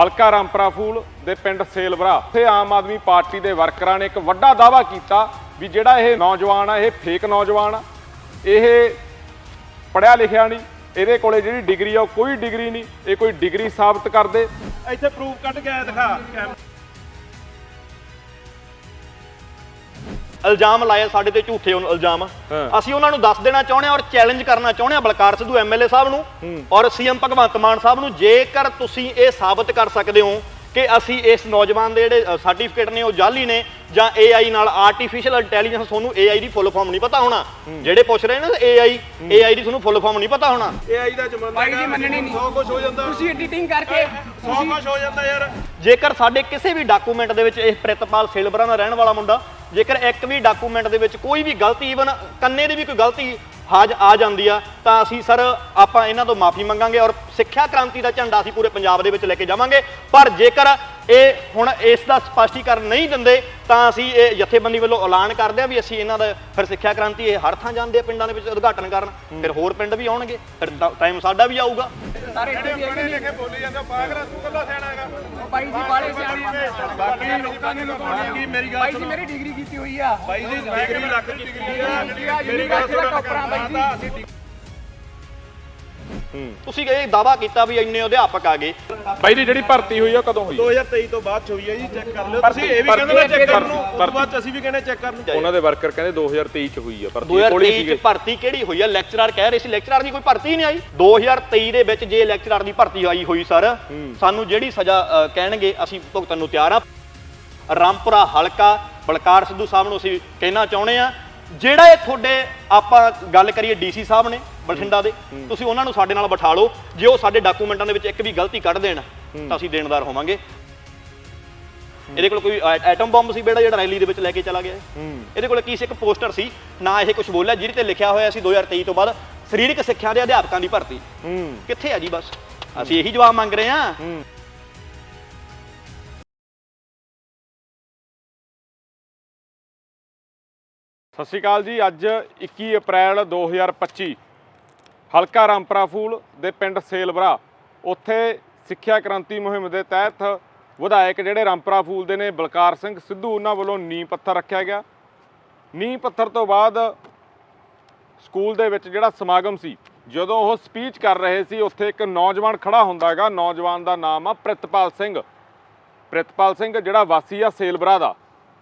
ਹਲਕਾ ਰਾਮਪਰਾ ਫੂਲ ਦੇ ਪਿੰਡ ਸੇਲਵਰਾ। ਉੱਥੇ ਆਮ ਆਦਮੀ ਪਾਰਟੀ ਦੇ ਵਰਕਰਾਂ ਨੇ ਇੱਕ ਵੱਡਾ ਦਾਅਵਾ ਕੀਤਾ ਵੀ ਜਿਹੜਾ ਇਹ ਨੌਜਵਾਨ ਆ, ਇਹ ਫੇਕ ਨੌਜਵਾਨ ਆ, ਇਹ ਪੜਿਆ ਲਿਖਿਆ ਨਹੀਂ, ਇਹਦੇ ਕੋਲੇ ਜਿਹੜੀ ਡਿਗਰੀ ਆ, ਉਹ ਕੋਈ ਡਿਗਰੀ ਨਹੀਂ, ਇਹ ਕੋਈ ਡਿਗਰੀ ਸਾਬਤ ਕਰਦੇ ਇੱਥੇ ਪ੍ਰੂਫ ਕੱਢ ਕੇ ਆਇਆ ਦਿਖਾ। ਇਲਜ਼ਾਮ ਲਾਏ ਸਾਡੇ ਤੇ ਝੂਠੇ ਉਨ- ਇਲਜ਼ਾਮ। ਅਸੀਂ ਉਹਨਾਂ ਨੂੰ ਦੱਸ ਦੇਣਾ ਚਾਹੁੰਦੇ ਹਾਂ ਔਰ ਚੈਲੰਜ ਕਰਨਾ ਚਾਹੁੰਦੇ ਹਾਂ ਬਲਕਾਰ ਸਿੱਧੂ ਐਮਐਲਏ ਸਾਹਿਬ ਨੂੰ ਔਰ ਸੀਐਮ ਭਗਵੰਤ ਮਾਨ ਸਾਹਿਬ ਨੂੰ ਜੇਕਰ ਤੁਸੀਂ ਇਹ ਸਾਬਤ ਕਰ ਸਕਦੇ ਹੋ ਕਿ ਅਸੀਂ ਇਸ ਨੌਜਵਾਨ ਦੇ ਜਿਹੜੇ ਸਰਟੀਫਿਕੇਟ ਨੇ ਉਹ ਜਾਲੀ ਨੇ ਜਾਂ AI ਨਾਲ ਆਰਟੀਫੀਸ਼ੀਅਲ ਇੰਟੈਲੀਜੈਂਸ ਤੁਹਾਨੂੰ AI ਦੀ ਫੁੱਲ ਫਾਰਮ ਨਹੀਂ ਪਤਾ ਹੋਣਾ। ਜਿਹੜੇ ਪੁੱਛ ਰਹੇ ਨੇ AI AI ਦੀ ਤੁਹਾਨੂੰ ਫੁੱਲ ਫਾਰਮ ਨਹੀਂ ਪਤਾ ਹੋਣਾ। AI ਦਾ ਜ਼ਮਾਨਾ ਬਾਈ ਜੀ ਮੰਨਣੀ ਨਹੀਂ। ਸੌ ਕੁਝ ਹੋ ਜਾਂਦਾ। ਤੁਸੀਂ ਐਡੀਟਿੰਗ ਕਰਕੇ ਸੌ ਕੁਝ ਹੋ ਜਾਂਦਾ ਯਾਰ। ਜੇਕਰ ਸਾਡੇ ਕਿਸੇ ਵੀ ਡਾਕੂਮੈਂਟ ਦੇ ਵਿੱਚ ਇਹ ਪ੍ਰਿਤਪਾਲ ਸਿਲਵਰਾ ਦਾ ਰਹਿਣ ਵਾਲਾ ਮੁੰਡਾ ਜੇਕਰ ਇੱਕ ਵੀ ਡਾਕੂਮੈਂਟ ਦੇ ਵਿੱਚ ਕੋਈ ਵੀ ਗਲਤੀ ਈਵਨ ਕੰਨੇ ਦੀ ਵੀ ਕੋਈ ਗਲਤੀ ਹਾਜ ਆ ਜਾਂਦੀ ਆ, ਤਾਂ ਅਸੀਂ ਸਰ ਆਪਾਂ ਇਹਨਾਂ ਤੋਂ ਮਾਫੀ ਮੰਗਾਂਗੇ ਔਰ ਸਿੱਖਿਆ ਕ੍ਰਾਂਤੀ ਦਾ ਝੰਡਾ ਅਸੀਂ ਪੂਰੇ ਪੰਜਾਬ ਦੇ ਵਿੱਚ ਲੈ ਕੇ ਜਾਵਾਂਗੇ। ਪਰ ਜੇਕਰ ਇਹ ਹੁਣ ਇਸ ਦਾ ਸਪਸ਼ਟੀਕਰਨ ਨਹੀਂ ਦਿੰਦੇ ਤਾਂ ਅਸੀਂ ਇਹ ਜਥੇਬੰਦੀ ਵੱਲੋਂ ਐਲਾਨ ਕਰਦੇ ਆ ਵੀ ਅਸੀਂ ਇਹਨਾਂ ਦਾ ਫਿਰ ਸਿੱਖਿਆ ਕ੍ਰਾਂਤੀ ਇਹ ਹਰ ਥਾਂ ਜਾਂਦੇ ਆ ਪਿੰਡਾਂ ਦੇ ਵਿੱਚ ਉਦਘਾਟਨ ਕਰਨ ਫਿਰ ਹੋਰ ਪਿੰਡ ਵੀ ਆਉਣਗੇ ਫਿਰ ਟਾਈਮ ਸਾਡਾ ਵੀ ਆਊਗਾ। ਸਾਰੇ ਇੱਥੇ ਵੀ ਹੈਗੇ ਲਿਖੇ ਬੋਲੀ ਜਾਂਦਾ ਪਾਗਰਾ ਤੂੰ ਕੱਲਾ ਸਿਆਣਾ ਹੈਗਾ। ਉਹ ਬਾਈ ਜੀ ਬਾਲੇ ਸਿਆਣੇ ਆ। ਬਾਕੀ ਲੋਕਾਂ ਨੇ ਬਾਕੀ ਮੇਰੀ ਗੱਲ ਬਾਈ ਜੀ ਮੇਰੀ ਡਿਗਰੀ ਕੀਤੀ ਹੋਈ ਆ। ਬਾਈ ਜੀ ਡਿਗਰੀ ਲੱਖ ਦੀ ਡਿਗਰੀ ਆ। ਮੇਰੀ ਗੱਲ ਸੁਣੋ। ਟੋਪਰਾਂ ਬਾਈ ਜੀ। ਅਸੀਂ ਤੁਸੀਂ ਇਹ ਦਾਵਾ ਕੀਤਾ ਵੀ ਇੰਨੇ ਅਧਿਆਪਕ ਆ ਗਏ। ਬਾਈ ਦੀ ਜਿਹੜੀ ਭਰਤੀ ਹੋਈ ਆ ਉਹ ਕਦੋਂ ਹੋਈ? 2023 ਤੋਂ ਬਾਅਦ ਚ ਹੋਈ ਹੈ ਜੀ ਚੈੱਕ ਕਰ ਲਿਓ। ਤੁਸੀਂ ਇਹ ਵੀ ਕਹਿੰਦੇ ਨੇ ਚੈੱਕ ਕਰਨ ਨੂੰ ਉਸ ਤੋਂ ਬਾਅਦ 'ਚ ਅਸੀਂ ਵੀ ਕਹਿੰਦੇ ਚੈੱਕ ਕਰਨ ਨੂੰ ਉਹਨਾਂ ਦੇ ਵਰਕਰ ਕਹਿੰਦੇ 2023 ਚ ਹੋਈ ਆ ਭਰਤੀ ਕੋਲੇ 2023 ਸੀਗੇ। ਚ ਭਰਤੀ ਕਿਹੜੀ ਹੋਈ ਆ? ਲੈਕਚਰਰ ਕਹਿ ਰਹੇ ਸੀ ਲੈਕਚਰਰ ਦੀ ਕੋਈ ਭਰਤੀ ਨਹੀਂ ਆਈ। 2023 ਦੇ ਵਿੱਚ ਜੇ ਲੈਕਚਰਰ ਦੀ ਭਰਤੀ ਆਈ ਹੋਈ ਸਰ ਸਾਨੂੰ ਜਿਹੜੀ ਸਜ਼ਾ ਕਹਿਣਗੇ ਅਸੀਂ ਭੁਗਤਣ ਨੂੰ ਤਿਆਰ ਆ। ਰਾਮਪੁਰਾ ਹਲਕਾ ਬਲਕਾਰ ਸਿੱਧੂ ਸਾਹਿਬ ਨੂੰ ਅਸੀਂ ਕਹਿਣਾ ਚਾਹੁੰਦੇ ਆ। ਜਿਹੜਾ ਇਹ ਤੁਹਾਡੇ ਆਪਾਂ ਗੱਲ ਕਰੀਏ ਡੀਸੀ ਸਾਹਿਬ ਨੇ ਬਠਿੰਡਾ ਦੇ, ਤੁਸੀਂ ਉਹਨਾਂ ਨੂੰ ਸਾਡੇ ਨਾਲ ਬਿਠਾ ਲਓ। ਜੇ ਉਹ ਸਾਡੇ ਡਾਕੂਮੈਂਟਾਂ ਦੇ ਵਿੱਚ ਇੱਕ ਵੀ ਗਲਤੀ ਕੱਢ ਦੇਣ, ਤਾਂ ਅਸੀਂ ਦੇਣਦਾਰ ਹੋਵਾਂਗੇ। ਇਹਦੇ ਕੋਲ ਕੋਈ ਐਟਮ ਬੰਬ ਸੀ ਬੇੜਾ, ਜਿਹੜਾ ਰੈਲੀ ਦੇ ਵਿੱਚ ਲੈ ਕੇ ਚਲਾ ਗਿਆ। ਇਹਦੇ ਕੋਲ ਕੀ ਸੀ? ਇੱਕ ਪੋਸਟਰ ਸੀ, ਨਾ ਇਹ ਕੁਝ ਬੋਲਿਆ, ਜਿਹਦੇ ਤੇ ਲਿਖਿਆ ਹੋਇਆ ਸੀ 2023 ਤੋਂ ਬਾਅਦ ਸਰੀਰਕ ਸਿੱਖਿਆ ਦੇ ਅਧਿਆਪਕਾਂ ਦੀ ਭਰਤੀ। ਕਿੱਥੇ ਆ ਜੀ ਬਸ? ਅਸੀਂ ਇਹੀ ਜਵਾਬ ਮੰਗ ਰਹੇ ਹਾਂ। ਸਤਿ ਸ਼੍ਰੀ ਅਕਾਲ ਜੀ, ਅੱਜ 21 ਅਪ੍ਰੈਲ 2025 ਹਲਕਾ ਰਾਮਪਰਾ ਫੂਲ ਦੇ ਪਿੰਡ ਸੇਲਬਰਾ। ਉੱਥੇ ਸਿੱਖਿਆ ਕ੍ਰਾਂਤੀ ਮੁਹਿੰਮ ਦੇ ਤਹਿਤ ਵਿਧਾਇਕ ਜਿਹੜੇ ਰਾਮਪਰਾ ਫੂਲ ਦੇ ਨੇ, ਬਲਕਾਰ ਸਿੰਘ ਸਿੱਧੂ, ਉਹਨਾਂ ਵੱਲੋਂ ਨੀਂਹ ਪੱਥਰ ਰੱਖਿਆ ਗਿਆ। ਨੀਂਹ ਪੱਥਰ ਤੋਂ ਬਾਅਦ ਸਕੂਲ ਦੇ ਵਿੱਚ ਜਿਹੜਾ ਸਮਾਗਮ ਸੀ, ਜਦੋਂ ਉਹ ਸਪੀਚ ਕਰ ਰਹੇ ਸੀ, ਉੱਥੇ ਇੱਕ ਨੌਜਵਾਨ ਖੜਾ ਹੁੰਦਾ ਹੈਗਾ। ਨੌਜਵਾਨ ਦਾ ਨਾਮ ਆ ਪ੍ਰਿਤਪਾਲ ਸਿੰਘ। ਪ੍ਰਿਤਪਾਲ ਸਿੰਘ ਜਿਹੜਾ ਵਾਸੀ ਆ ਸੇਲਬਰਾ ਦਾ,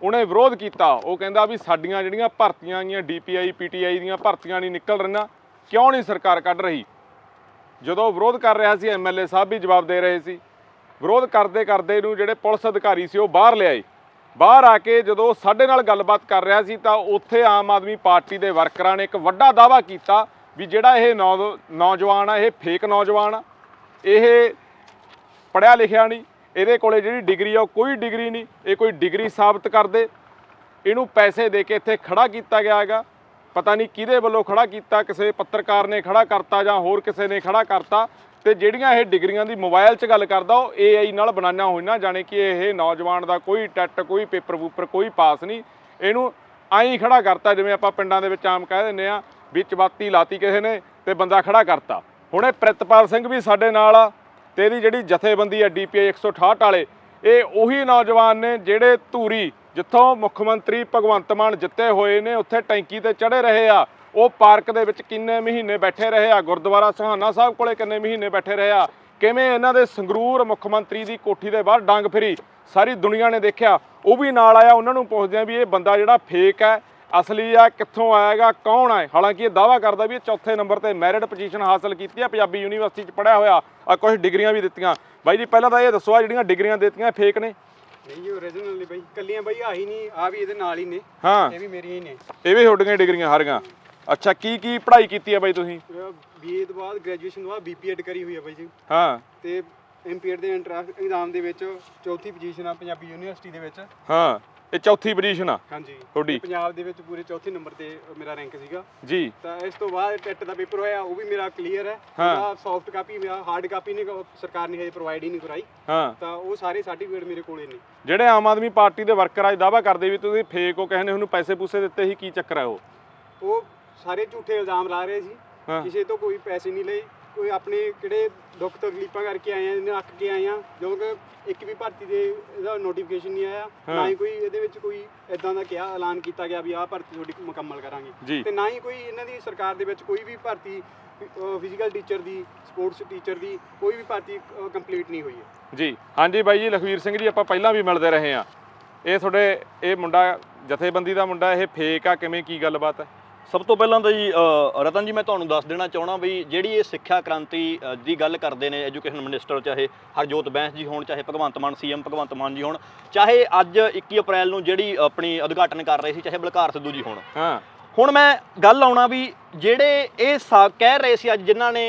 ਉਹਨੇ ਵਿਰੋਧ ਕੀਤਾ। ਉਹ ਕਹਿੰਦਾ ਵੀ ਸਾਡੀਆਂ ਜਿਹੜੀਆਂ ਭਰਤੀਆਂ ਆਈਆਂ ਡੀਪੀਆਈ ਪੀਟੀਆਈ ਦੀਆਂ ਭਰਤੀਆਂ ਨਹੀਂ ਨਿਕਲ ਰਹੀਆਂ। ਕਿਉਂ ਨਹੀਂ ਸਰਕਾਰ ਕੱਢ ਰਹੀ? ਜਦੋਂ ਵਿਰੋਧ ਕਰ ਰਿਹਾ ਸੀ ਐਮਐਲਏ ਸਾਹਿਬ ਵੀ ਜਵਾਬ ਦੇ ਰਹੇ ਸੀ। ਵਿਰੋਧ ਕਰਦੇ ਕਰਦੇ ਨੂੰ ਜਿਹੜੇ ਪੁਲਿਸ ਅਧਿਕਾਰੀ ਸੀ, ਉਹ ਬਾਹਰ ਲਿਆਏ। ਬਾਹਰ ਆ ਕੇ ਜਦੋਂ ਸਾਡੇ ਨਾਲ ਗੱਲਬਾਤ ਕਰ ਰਿਹਾ ਸੀ, ਤਾਂ ਉੱਥੇ ਆਮ ਆਦਮੀ ਪਾਰਟੀ ਦੇ ਵਰਕਰਾਂ ਨੇ ਇੱਕ ਵੱਡਾ ਦਾਅਵਾ ਕੀਤਾ ਵੀ ਜਿਹੜਾ ਇਹ ਨੌ- ਨੌਜਵਾਨ ਆ, ਇਹ ਫੇਕ ਨੌਜਵਾਨ ਆ। ਇਹ ਪੜਿਆ ਲਿਖਿਆ ਨਹੀਂ। ਇਹਦੇ ਕੋਲੇ ਜਿਹੜੀ ਡਿਗਰੀ ਆ, ਉਹ ਕੋਈ ਡਿਗਰੀ ਨਹੀਂ। ਇਹ ਕੋਈ ਡਿਗਰੀ ਸਾਬਤ ਕਰਦੇ। ਇਹਨੂੰ ਪੈਸੇ ਦੇ ਕੇ ਇੱਥੇ ਖੜਾ ਕੀਤਾ ਗਿਆ ਹੈਗਾ। ਪਤਾ ਨਹੀਂ ਕਿਹਦੇ ਵੱਲੋਂ ਖੜਾ ਕੀਤਾ, ਕਿਸੇ ਪੱਤਰਕਾਰ ਨੇ ਖੜਾ ਕਰਤਾ ਜਾਂ ਹੋਰ ਕਿਸੇ ਨੇ ਖੜਾ ਕਰਤਾ। ਤੇ ਜਿਹੜੀਆਂ ਇਹ ਡਿਗਰੀਆਂ ਦੀ ਮੋਬਾਈਲ 'ਚ ਗੱਲ ਕਰਦਾ, ਉਹ AI ਨਾਲ ਬਣਾਈਆਂ ਹੋਈਆਂ ਜਾਣੇ ਕਿ ਇਹ ਨੌਜਵਾਨ ਦਾ ਕੋਈ ਟੈਟ, ਕੋਈ ਪੇਪਰ ਪੂਪਰ ਕੋਈ ਪਾਸ ਨਹੀਂ। ਇਹਨੂੰ ਐਂ ਖੜਾ ਕਰਤਾ, ਜਿਵੇਂ ਆਪਾਂ ਪਿੰਡਾਂ ਦੇ ਵਿੱਚ ਆਮ ਕਹਿ ਦਿੰਦੇ ਆ ਵਿੱਚ ਬਾਤੀ ਲਾਤੀ ਕਿਸੇ ਨੇ ਤੇ ਬੰਦਾ ਖੜਾ ਕਰਤਾ। ਹੁਣ ਇਹ ਪ੍ਰਿਤਪਾਲ ਸਿੰਘ ਵੀ ਸਾਡੇ ਨਾਲ ਆ, ਤੇ ਇਹਦੀ ਜਿਹੜੀ ਜਥੇਬੰਦੀ ਹੈ ਡੀਪੀਆਈ 168 ਵਾਲੇ, ਇਹ ਉਹੀ ਨੌਜਵਾਨ ਨੇ ਜਿਹੜੇ ਧੂਰੀ ਜਿੱਥੋਂ ਮੁੱਖ ਮੰਤਰੀ ਭਗਵੰਤ ਮਾਨ ਜਿੱਤੇ ਹੋਏ ਨੇ, ਉੱਥੇ ਟੈਂਕੀ ਤੇ ਚੜੇ ਰਹੇ ਆ। ਉਹ ਪਾਰਕ ਦੇ ਵਿੱਚ ਕਿੰਨੇ ਮਹੀਨੇ ਬੈਠੇ ਰਹੇ ਆ? ਗੁਰਦੁਆਰਾ ਸੁਹਾਨਾ ਸਾਹਿਬ ਕੋਲੇ ਕਿੰਨੇ ਮਹੀਨੇ ਬੈਠੇ ਰਹੇ ਆ? ਕਿਵੇਂ ਇਹਨਾਂ ਦੇ ਸੰਗਰੂਰ ਮੁੱਖ ਮੰਤਰੀ ਦੀ ਕੋਠੀ ਦੇ ਬਾਹਰ ਡੰਗ ਫਿਰੀ? ਸਾਰੀ ਦੁਨੀਆ ਨੇ ਦੇਖਿਆ। ਉਹ ਵੀ ਨਾਲ ਆਇਆ, ਉਹਨਾਂ ਨੂੰ ਪੁੱਛਦੇ ਆ ਵੀ ਇਹ ਬੰਦਾ ਜਿਹੜਾ ਫੇਕ ਹੈ, ਅਸਲੀ ਆ, ਕਿੱਥੋਂ ਆਏਗਾ, ਕੌਣ ਹੈ ਹਾਲਾਂਕਿ ਇਹ ਦਾਵਾ ਕਰਦਾ ਵੀ ਇਹ ਚੌਥੇ ਨੰਬਰ ਤੇ ਮੈਰਿਟ ਪੋਜੀਸ਼ਨ ਹਾਸਲ ਕੀਤੀ ਆ, ਪੰਜਾਬੀ ਯੂਨੀਵਰਸਿਟੀ 'ਚ ਪੜਿਆ ਹੋਇਆ ਆ ਕੁਝ ਡਿਗਰੀਆਂ ਵੀ ਦਿੱਤੀਆਂ। ਬਾਈ ਜੀ, ਪਹਿਲਾਂ ਤਾਂ ਇਹ ਦੱਸੋ ਆ ਜਿਹੜੀਆਂ ਡਿਗਰੀਆਂ ਦਿੱਤੀਆਂ ਫੇਕ ਨੇ? ਨਹੀਂ ਜੀ ਓਰੀਜਨਲ ਨਹੀਂ ਬਾਈ। ਕੱਲੀਆਂ ਬਾਈ ਆਹੀ ਨਹੀਂ ਆ ਵੀ ਇਹਦੇ ਨਾਲ ਹੀ ਨੇ। ਹਾਂ। ਇਹ ਵੀ ਮੇਰੀਆਂ ਹੀ ਨੇ। ਇਹ ਵੀ ਤੁਹਾਡੀਆਂ ਡਿਗਰੀਆਂ ਹਾਰੀਆਂ ਅੱਛਾ ਕੀ ਕੀ ਪੜ੍ਹਾਈ ਕੀਤੀ ਆ ਬਾਈ ਤੁਸੀਂ? ਬੀਏ ਤੋਂ ਬਾਅਦ ਗ੍ਰੈਜੂਏਸ਼ਨ ਤੋਂ ਬਾਅਦ ਬੀਪੀਐਡ ਕਰੀ ਹੋਈ ਹੈ ਬਾਈ ਜੀ। ਹਾਂ। ਤੇ ਐਮਪੀਐਡ ਦੇ ਐਂਟਰੈਂਸ ਐਗਜ਼ਾਮ ਦੇ ਵਿੱਚ ਚੌਥੀ ਪੋਜੀਸ਼ਨ ਆ ਪੰਜਾਬੀ ਯੂਨੀਵਰਸਿਟੀ ਦੇ ਵਿੱਚ। ਹਾਂ। ਇਹ ਚੌਥੀ ਪੋਜੀਸ਼ਨ ਆ। ਹਾਂਜੀ। ਤੁਹਾਡੀ। ਪੰਜਾਬ ਦੇ ਵਿੱਚ ਪੂਰੇ ਚੌਥੇ ਨੰਬਰ ਤੇ ਮੇਰਾ ਰੈਂਕ ਸੀਗਾ। ਜੀ। ਤਾਂ ਇਸ ਤੋਂ ਬਾਅਦ ਟੈਟ ਦਾ ਪੇਪਰ ਹੋਇਆ ਉਹ ਵੀ ਮੇਰਾ ਕਲੀਅਰ ਹੈ। ਹਾਂ। ਸੌਫਟ ਕਾਪੀ ਮੇਰਾ ਹਾਰਡ ਕਾਪੀ ਨੇ ਸਰਕਾਰ ਨੇ ਹਜੇ ਪ੍ਰੋਵਾਈਡ ਹੀ ਨਹੀਂ ਕਰਾਈ। ਹਾਂ। ਤਾਂ ਉਹ ਸਾਰੇ ਸਰਟੀਫਿਕੇਟ ਮੇਰੇ ਕੋਲੇ ਨੇ। ਜਿਹੜੇ ਆਮ ਆਦਮੀ ਪਾਰਟੀ ਦੇ ਵਰਕਰ ਅੱਜ ਦਾਵਾ ਕਰਦੇ ਵੀ ਤੁਸੀਂ ਫੇਕ ਹੋ ਕਹਿੰਦੇ ਉਹਨੂੰ ਪੈਸੇ ਪੂਸੇ ਦਿੱਤੇ ਸੀ ਕੀ ਚੱਕਰ ਹੈ ਉਹ? ਉਹ ਸਾਰੇ ਝੂਠੇ ਇਲਜ਼ਾਮ ਲਾ ਰਹੇ ਸੀ। ਕਿਸੇ ਤੋਂ ਕੋਈ ਪੈਸੇ ਨਹੀਂ ਲਏ। ਕੋਈ ਆਪਣੇ ਕਿਹੜੇ ਦੁੱਖ ਤਕਲੀਫਾਂ ਕਰਕੇ ਆਏ ਆ ਇਹਨੇ ਅੱਕ ਕੇ ਆਏ ਆ ਜੋ ਕਿ ਇੱਕ ਵੀ ਭਰਤੀ ਦੇ ਇਹਦਾ ਨੋਟੀਫਿਕੇਸ਼ਨ ਨਹੀਂ ਆਇਆ ਨਾ ਹੀ। ਕੋਈ ਇਹਦੇ ਵਿੱਚ ਕੋਈ ਇਦਾਂ ਦਾ ਕਿਹਾ ਐਲਾਨ ਕੀਤਾ ਗਿਆ ਵੀ ਆਹ ਭਰਤੀ ਤੁਹਾਡੀ ਮੁਕੰਮਲ। ਕਰਾਂਗੇ। ਤੇ ਨਾ ਹੀ ਕੋਈ ਇਹਨਾਂ ਦੀ ਸਰਕਾਰ ਦੇ ਵਿੱਚ ਕੋਈ ਵੀ ਭਰਤੀ ਫਿਜ਼ੀਕਲ ਟੀਚਰ ਦੀ ਸਪੋਰਟਸ ਟੀਚਰ ਦੀ ਕੋਈ ਵੀ ਭਰਤੀ ਕੰਪਲੀਟ ਨਹੀਂ ਹੋਈ ਹੈ। ਜੀ ਹਾਂਜੀ ਬਾਈ ਜੀ ਲਖਵੀਰ ਸਿੰਘ ਜੀ ਆਪਾਂ ਪਹਿਲਾਂ ਵੀ ਮਿਲਦੇ ਰਹੇ ਆ ਇਹ ਤੁਹਾਡੇ ਇਹ ਮੁੰਡਾ ਜਥੇਬੰਦੀ ਦਾ ਮੁੰਡਾ ਇਹ ਫੇਕ ਆ ਕਿਵੇਂ ਕੀ ਗੱਲਬਾਤ ਹੈ? ਸਭ ਤੋਂ ਪਹਿਲਾਂ ਤਾਂ ਜੀ ਰਤਨ ਜੀ ਮੈਂ ਤੁਹਾਨੂੰ ਦੱਸ ਦੇਣਾ ਚਾਹਣਾ ਵੀ ਜਿਹੜੀ ਇਹ ਸਿੱਖਿਆ ਕ੍ਰਾਂਤੀ ਦੀ ਗੱਲ ਕਰਦੇ ਨੇ ਐਜੂਕੇਸ਼ਨ ਮਿਨਿਸਟਰ ਚਾਹੇ ਹਰਜੋਤ ਬੈਂਸ ਜੀ ਹੋਣ ਚਾਹੇ ਭਗਵੰਤ ਮਾਨ ਸੀਐਮ ਭਗਵੰਤ ਮਾਨ ਜੀ ਹੋਣ ਚਾਹੇ ਅੱਜ 21 ਅਪ੍ਰੈਲ ਨੂੰ ਜਿਹੜੀ ਆਪਣੀ ਉਦਘਾਟਨ ਕਰ ਰਹੇ ਸੀ ਚਾਹੇ ਬਲਕਾਰ ਸਿੱਧੂ ਜੀ ਹੋਣ। ਹਾਂ। ਹੁਣ ਮੈਂ ਗੱਲ ਆਉਣਾ ਵੀ ਜਿਹੜੇ ਇਹ ਕਹਿ ਰਹੇ ਸੀ ਅੱਜ ਜਿਨ੍ਹਾਂ ਨੇ